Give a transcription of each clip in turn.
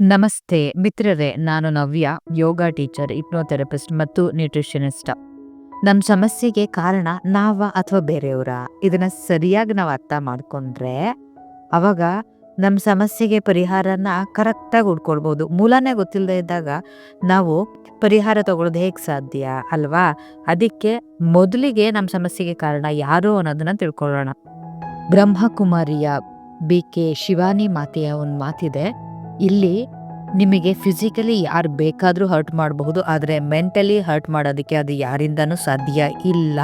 ನಮಸ್ತೆ ಮಿತ್ರರೇ, ನಾನು ನವ್ಯ, ಯೋಗ ಟೀಚರ್ ಇಪ್ನೋಥೆರಪಿಸ್ಟ್ ಮತ್ತು ನ್ಯೂಟ್ರಿಷನಿಸ್ಟ್. ನಮ್ಮ ಸಮಸ್ಯೆಗೆ ಕಾರಣ ನಾವ ಅಥವಾ ಬೇರೆಯವರ? ಇದನ್ನ ಸರಿಯಾಗಿ ನಾವು ಅರ್ಥ ಮಾಡ್ಕೊಂಡ್ರೆ ಅವಾಗ ನಮ್ಮ ಸಮಸ್ಯೆಗೆ ಪರಿಹಾರನ ಕರೆಕ್ಟಾಗಿ ಹುಡ್ಕೊಳ್ಬೋದು. ಮೂಲನೇ ಗೊತ್ತಿಲ್ಲದೆ ಇದ್ದಾಗ ನಾವು ಪರಿಹಾರ ತಗೊಳ್ಳೋದು ಹೇಗೆ ಸಾಧ್ಯ ಅಲ್ವಾ? ಅದಕ್ಕೆ ಮೊದಲಿಗೆ ನಮ್ಮ ಸಮಸ್ಯೆಗೆ ಕಾರಣ ಯಾರು ಅನ್ನೋದನ್ನ ತಿಳ್ಕೊಳ್ಳೋಣ. ಬ್ರಹ್ಮಕುಮಾರಿಯ ಬಿ ಕೆ ಶಿವಾನಿ ಮಾತೆಯ ಒಂದು ಮಾತಿದೆ. ಇಲ್ಲಿ ನಿಮಗೆ ಫಿಸಿಕಲಿ ಯಾರು ಬೇಕಾದರೂ ಹರ್ಟ್ ಮಾಡಬಹುದು, ಆದರೆ ಮೆಂಟಲಿ ಹರ್ಟ್ ಮಾಡೋದಕ್ಕೆ ಅದು ಯಾರಿಂದನೂ ಸಾಧ್ಯ ಇಲ್ಲ.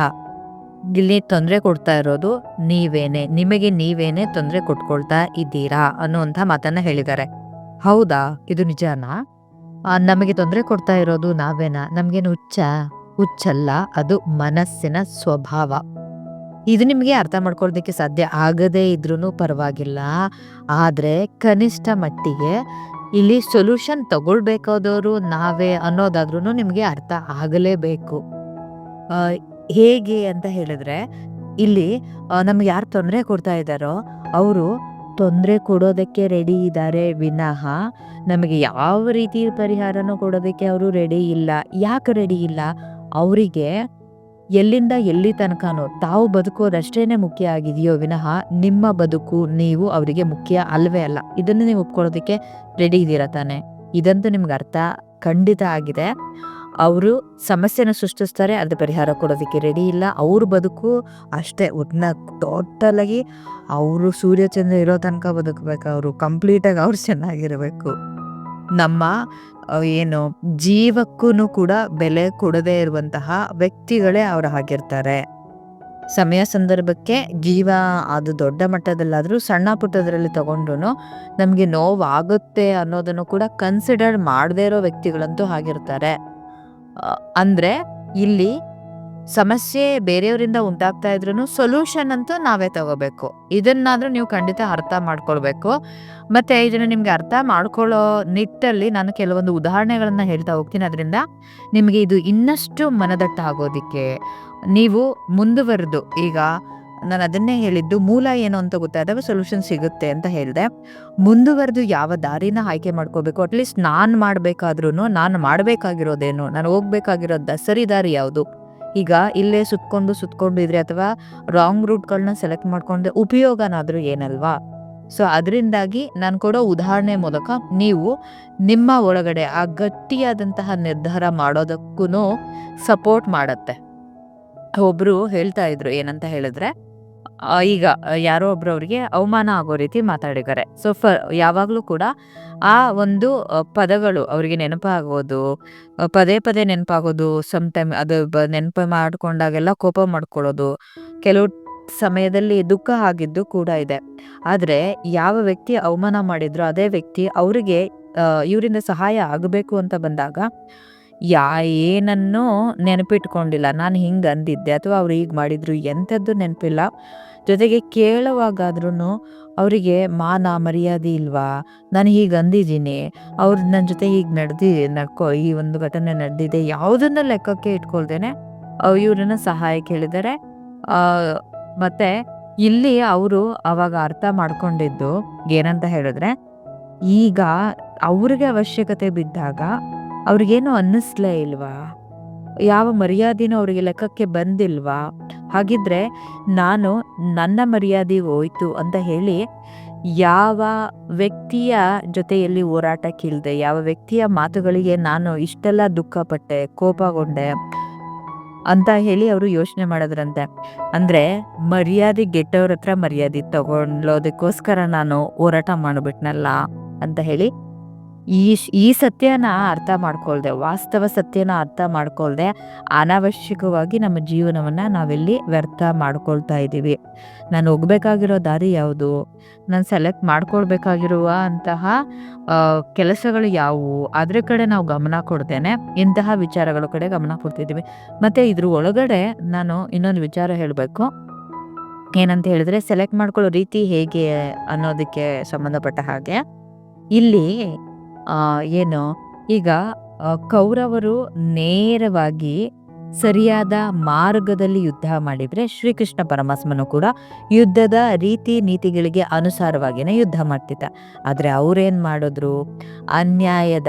ಇಲ್ಲಿ ತೊಂದರೆ ಕೊಡ್ತಾ ಇರೋದು ನೀವೇನೆ, ನಿಮಗೆ ನೀವೇನೆ ತೊಂದರೆ ಕೊಟ್ಕೊಳ್ತಾ ಇದ್ದೀರಾ ಅನ್ನುವಂಥ ಮಾತನ್ನ ಹೇಳಿದ್ದಾರೆ. ಹೌದಾ? ಇದು ನಿಜನಾ? ನಮಗೆ ತೊಂದರೆ ಕೊಡ್ತಾ ಇರೋದು ನಾವೇನಾ? ನಮಗೇನು ಹುಚ್ಚ? ಹುಚ್ಚಲ್ಲ, ಅದು ಮನಸ್ಸಿನ ಸ್ವಭಾವ. ಇದು ನಿಮಗೆ ಅರ್ಥ ಮಾಡ್ಕೊಳ್ಳೋದಕ್ಕೆ ಸಾಧ್ಯ ಆಗದೇ ಇದ್ರೂ ಪರವಾಗಿಲ್ಲ. ಆದರೆ ಕನಿಷ್ಠ ಮಟ್ಟಿಗೆ ಇಲ್ಲಿ ಸೊಲ್ಯೂಷನ್ ತಗೊಳ್ಬೇಕಾದವರು ನಾವೇ ಅನ್ನೋದಾದ್ರೂ ನಿಮಗೆ ಅರ್ಥ ಆಗಲೇಬೇಕು. ಹೇಗೆ ಅಂತ ಹೇಳಿದ್ರೆ, ಇಲ್ಲಿ ನಮ್ಗೆ ಯಾರು ತೊಂದರೆ ಕೊಡ್ತಾ ಇದ್ದಾರೋ ಅವರು ತೊಂದರೆ ಕೊಡೋದಕ್ಕೆ ರೆಡಿ ಇದ್ದಾರೆ ವಿನಃ ನಮಗೆ ಯಾವ ರೀತಿ ಪರಿಹಾರನೂ ಕೊಡೋದಕ್ಕೆ ಅವರು ರೆಡಿ ಇಲ್ಲ. ಯಾಕೆ ರೆಡಿ ಇಲ್ಲ? ಅವರಿಗೆ ಎಲ್ಲಿಂದ ಎಲ್ಲಿ ತನಕನೋ ತಾವು ಬದುಕೋದಷ್ಟೇನೆ ಮುಖ್ಯ ಆಗಿದೆಯೋ ವಿನಃ ನಿಮ್ಮ ಬದುಕು ನೀವು ಅವರಿಗೆ ಮುಖ್ಯ ಅಲ್ವೇ ಅಲ್ಲ. ಇದನ್ನು ನೀವು ಒಪ್ಕೊಳ್ಳೋದಕ್ಕೆ ರೆಡಿ ಇದ್ದೀರಾ ತಾನೆ? ಇದಂತೂ ನಿಮ್ಗೆ ಅರ್ಥ ಖಂಡಿತ ಆಗಿದೆ. ಅವರು ಸಮಸ್ಯೆನ ಸೃಷ್ಟಿಸ್ತಾರೆ ಅದು ಪರಿಹಾರ ಕೊಡೋದಕ್ಕೆ ರೆಡಿ ಇಲ್ಲ. ಅವ್ರ ಬದುಕು ಅಷ್ಟೇ ಉದ್ನ ಟೋಟಲ್ ಆಗಿ ಅವರು ಸೂರ್ಯಚಂದ್ರ ಇರೋ ತನಕ ಬದುಕಬೇಕು, ಅವರು ಕಂಪ್ಲೀಟಾಗಿ ಅವ್ರು ಚೆನ್ನಾಗಿರಬೇಕು. ನಮ್ಮ ಏನು ಜೀವಕ್ಕೂ ಕೂಡ ಬೆಲೆ ಕೊಡದೇ ಇರುವಂತಹ ವ್ಯಕ್ತಿಗಳೇ ಅವರು ಆಗಿರ್ತಾರೆ. ಸಮಯ ಸಂದರ್ಭಕ್ಕೆ ಜೀವ ಅದು ದೊಡ್ಡ ಮಟ್ಟದಲ್ಲಾದರೂ ಸಣ್ಣ ಪುಟ್ಟದರಲ್ಲಿ ತಗೊಂಡ್ರು ನಮಗೆ ನೋವಾಗುತ್ತೆ ಅನ್ನೋದನ್ನು ಕೂಡ ಕನ್ಸಿಡರ್ ಮಾಡದೇ ಇರೋ ವ್ಯಕ್ತಿಗಳಂತೂ ಆಗಿರ್ತಾರೆ. ಅಂದರೆ ಇಲ್ಲಿ ಸಮಸ್ಯೆ ಬೇರೆಯವರಿಂದ ಉಂಟಾಗ್ತಾ ಇದ್ರು ಸೊಲ್ಯೂಷನ್ ಅಂತೂ ನಾವೇ ತಗೋಬೇಕು. ಇದನ್ನಾದ್ರೂ ನೀವು ಖಂಡಿತ ಅರ್ಥ ಮಾಡ್ಕೊಳ್ಬೇಕು. ಮತ್ತೆ ಇದನ್ನ ನಿಮ್ಗೆ ಅರ್ಥ ಮಾಡ್ಕೊಳ್ಳೋ ನಿಟ್ಟಲ್ಲಿ ನಾನು ಕೆಲವೊಂದು ಉದಾಹರಣೆಗಳನ್ನ ಹೇಳ್ತಾ ಹೋಗ್ತೀನಿ. ಅದರಿಂದ ನಿಮಗೆ ಇದು ಇನ್ನಷ್ಟು ಮನದಟ್ಟ ಆಗೋದಿಕ್ಕೆ ನೀವು ಮುಂದುವರೆದು. ಈಗ ನಾನು ಅದನ್ನೇ ಹೇಳಿದ್ದು ಮೂಲ ಏನು ಅಂತ ಗೊತ್ತಾದಾಗ ಸೊಲ್ಯೂಷನ್ ಸಿಗುತ್ತೆ ಅಂತ ಹೇಳಿದೆ. ಮುಂದುವರೆದು ಯಾವ ದಾರಿನ ಆಯ್ಕೆ ಮಾಡ್ಕೋಬೇಕು? ಅಟ್ಲೀಸ್ಟ್ ನಾನು ಮಾಡಬೇಕಾದ್ರೂ ನಾನು ಮಾಡಬೇಕಾಗಿರೋದೇನು? ನಾನು ಹೋಗ್ಬೇಕಾಗಿರೋ ಸರಿ ದಾರಿ ಯಾವುದು? ಈಗ ಇಲ್ಲೇ ಸುತ್ಕೊಂಡು ಸುತ್ಕೊಂಡಿದ್ರೆ ಅಥವಾ ರಾಂಗ್ ರೂಟ್ಗಳನ್ನ ಸೆಲೆಕ್ಟ್ ಮಾಡ್ಕೊಂಡ್ರೆ ಉಪಯೋಗನಾದ್ರೂ ಏನಲ್ವಾ? ಸೊ ಅದರಿಂದಾಗಿ ನಾನು ಕೊಡೋ ಉದಾಹರಣೆ ಮೂಲಕ ನೀವು ನಿಮ್ಮ ಒಳಗಡೆ ಆ ಗಟ್ಟಿಯಾದಂತಹ ನಿರ್ಧಾರ ಮಾಡೋದಕ್ಕೂ ಸಪೋರ್ಟ್ ಮಾಡತ್ತೆ. ಒಬ್ರು ಹೇಳ್ತಾ ಇದ್ರು ಏನಂತ ಹೇಳಿದ್ರೆ ಈಗ ಯಾರೋ ಒಬ್ರು ಅವ್ರಿಗೆ ಅವಮಾನ ಆಗೋ ರೀತಿ ಮಾತಾಡಿದ್ದಾರೆ. ಸೊ ಫ ಯಾವಾಗಲೂ ಕೂಡ ಆ ಒಂದು ಪದಗಳು ಅವರಿಗೆ ನೆನಪಾಗೋದು ಪದೇ ಪದೇ ನೆನಪಾಗೋದು ಸಮ್ ಟೈಮ್ ಅದು ನೆನಪು ಮಾಡಿಕೊಂಡಾಗೆಲ್ಲ ಕೋಪ ಮಾಡ್ಕೊಳ್ಳೋದು, ಕೆಲವು ಸಮಯದಲ್ಲಿ ದುಃಖ ಆಗಿದ್ದು ಕೂಡ ಇದೆ. ಆದರೆ, ಯಾವ ವ್ಯಕ್ತಿ ಅವಮಾನ ಮಾಡಿದ್ರು ಅದೇ ವ್ಯಕ್ತಿ ಅವರಿಗೆ ಇವರಿಂದ ಸಹಾಯ ಆಗಬೇಕು ಅಂತ ಬಂದಾಗ, ಯಾ, ಏನನ್ನೂ ನೆನಪಿಟ್ಕೊಂಡಿಲ್ಲ. ನಾನು ಹಿಂಗೆ ಅಂದಿದ್ದೆ ಅಥವಾ ಅವ್ರು ಹೀಗೆ ಮಾಡಿದ್ರು ಎಂಥದ್ದು ನೆನಪಿಲ್ಲ. ಜೊತೆಗೆ ಕೇಳುವಾಗಾದ್ರೂ ಅವರಿಗೆ ಮಾನ ಮರ್ಯಾದೆ ಇಲ್ವಾ? ನಾನು ಹೀಗೆ ಅಂದಿದ್ದೀನಿ. ಅವ್ರು ನನ್ನ ಜೊತೆ ಹೀಗೆ ನಡೆದಿ ನಡ್ಕೋ ಈ ಒಂದು ಘಟನೆ ನಡೆದಿದೆ ಯಾವುದನ್ನ ಲೆಕ್ಕಕ್ಕೆ ಇಟ್ಕೊಳ್ದೇನೆ ಇವ್ರನ್ನ ಸಹಾಯ ಕೇಳಿದ್ದಾರೆ ಆ, ಮತ್ತೆ ಇಲ್ಲಿ ಅವರು ಅವಾಗ ಅರ್ಥ ಮಾಡ್ಕೊಂಡಿದ್ದು ಏನಂತ ಹೇಳಿದ್ರೆ ಈಗ ಅವ್ರಿಗೆ ಅವಶ್ಯಕತೆ ಬಿದ್ದಾಗ ಅವ್ರಿಗೇನು ಅನ್ನಿಸ್ಲೇ ಇಲ್ವಾ? ಯಾವ ಮರ್ಯಾದೆನೂ ಅವರಿಗೆ ಲೆಕ್ಕಕ್ಕೆ ಬಂದಿಲ್ವಾ? ಹಾಗಿದ್ರೆ ನಾನು ನನ್ನ ಮರ್ಯಾದೆ ಹೋಯ್ತು ಅಂತ ಹೇಳಿ ಯಾವ ವ್ಯಕ್ತಿಯ ಜೊತೆಯಲ್ಲಿ ಹೋರಾಟಕ್ಕಿಲ್ಲದೆ ಯಾವ ವ್ಯಕ್ತಿಯ ಮಾತುಗಳಿಗೆ ನಾನು ಇಷ್ಟೆಲ್ಲ ದುಃಖಪಟ್ಟೆ, ಕೋಪಗೊಂಡೆ ಅಂತ ಹೇಳಿ ಅವರು ಯೋಚನೆ ಮಾಡಿದ್ರಂತೆ. ಅಂದ್ರೆ ಮರ್ಯಾದೆ ಗೆಟ್ಟವ್ರ ಹತ್ರ ಮರ್ಯಾದೆ ತಗೊಳ್ಳೋದಕ್ಕೋಸ್ಕರ ನಾನು ಹೋರಾಟ ಮಾಡಿಬಿಟ್ನಲ್ಲ ಅಂತ ಹೇಳಿ ಈ ಈ ಸತ್ಯನ ಅರ್ಥ ಮಾಡ್ಕೊಳ್ದೆ, ವಾಸ್ತವ ಸತ್ಯನ ಅರ್ಥ ಮಾಡ್ಕೊಳ್ದೆ ಅನಾವಶ್ಯಕವಾಗಿ ನಮ್ಮ ಜೀವನವನ್ನ ನಾವಿಲ್ಲಿ ವ್ಯರ್ಥ ಮಾಡ್ಕೊಳ್ತಾ ಇದ್ದೀವಿ. ನಾನು ಹೋಗ್ಬೇಕಾಗಿರೋ ದಾರಿ ಯಾವುದು? ನಾನು ಸೆಲೆಕ್ಟ್ ಮಾಡ್ಕೊಳ್ಬೇಕಾಗಿರುವ ಅಂತಹ ಕೆಲಸಗಳು ಯಾವುವು? ಅದ್ರ ಕಡೆ ನಾವು ಗಮನ ಕೊಡ್ತೇನೆ ಇಂತಹ ವಿಚಾರಗಳ ಕಡೆ ಗಮನ ಕೊಡ್ತಿದ್ದೀವಿ. ಮತ್ತೆ ಇದ್ರ ಒಳಗಡೆ ನಾನು ಇನ್ನೊಂದು ವಿಚಾರ ಹೇಳಬೇಕು. ಏನಂತ ಹೇಳಿದ್ರೆ ಸೆಲೆಕ್ಟ್ ಮಾಡ್ಕೊಳ್ಳೋ ರೀತಿ ಹೇಗೆ ಅನ್ನೋದಕ್ಕೆ ಸಂಬಂಧಪಟ್ಟ ಹಾಗೆ. ಇಲ್ಲಿ ಏನು? ಈಗ ಕೌರವರು ನೇರವಾಗಿ ಸರಿಯಾದ ಮಾರ್ಗದಲ್ಲಿ ಯುದ್ಧ ಮಾಡಿದ್ರೆ ಶ್ರೀಕೃಷ್ಣ ಪರಮಾತ್ಮನು ಕೂಡ ಯುದ್ಧದ ರೀತಿ ನೀತಿಗಳಿಗೆ ಅನುಸಾರವಾಗಿನೇ ಯುದ್ಧ ಮಾಡ್ತಿದ್ದ. ಆದರೆ ಅವ್ರೇನ್ ಮಾಡಿದ್ರು? ಅನ್ಯಾಯದ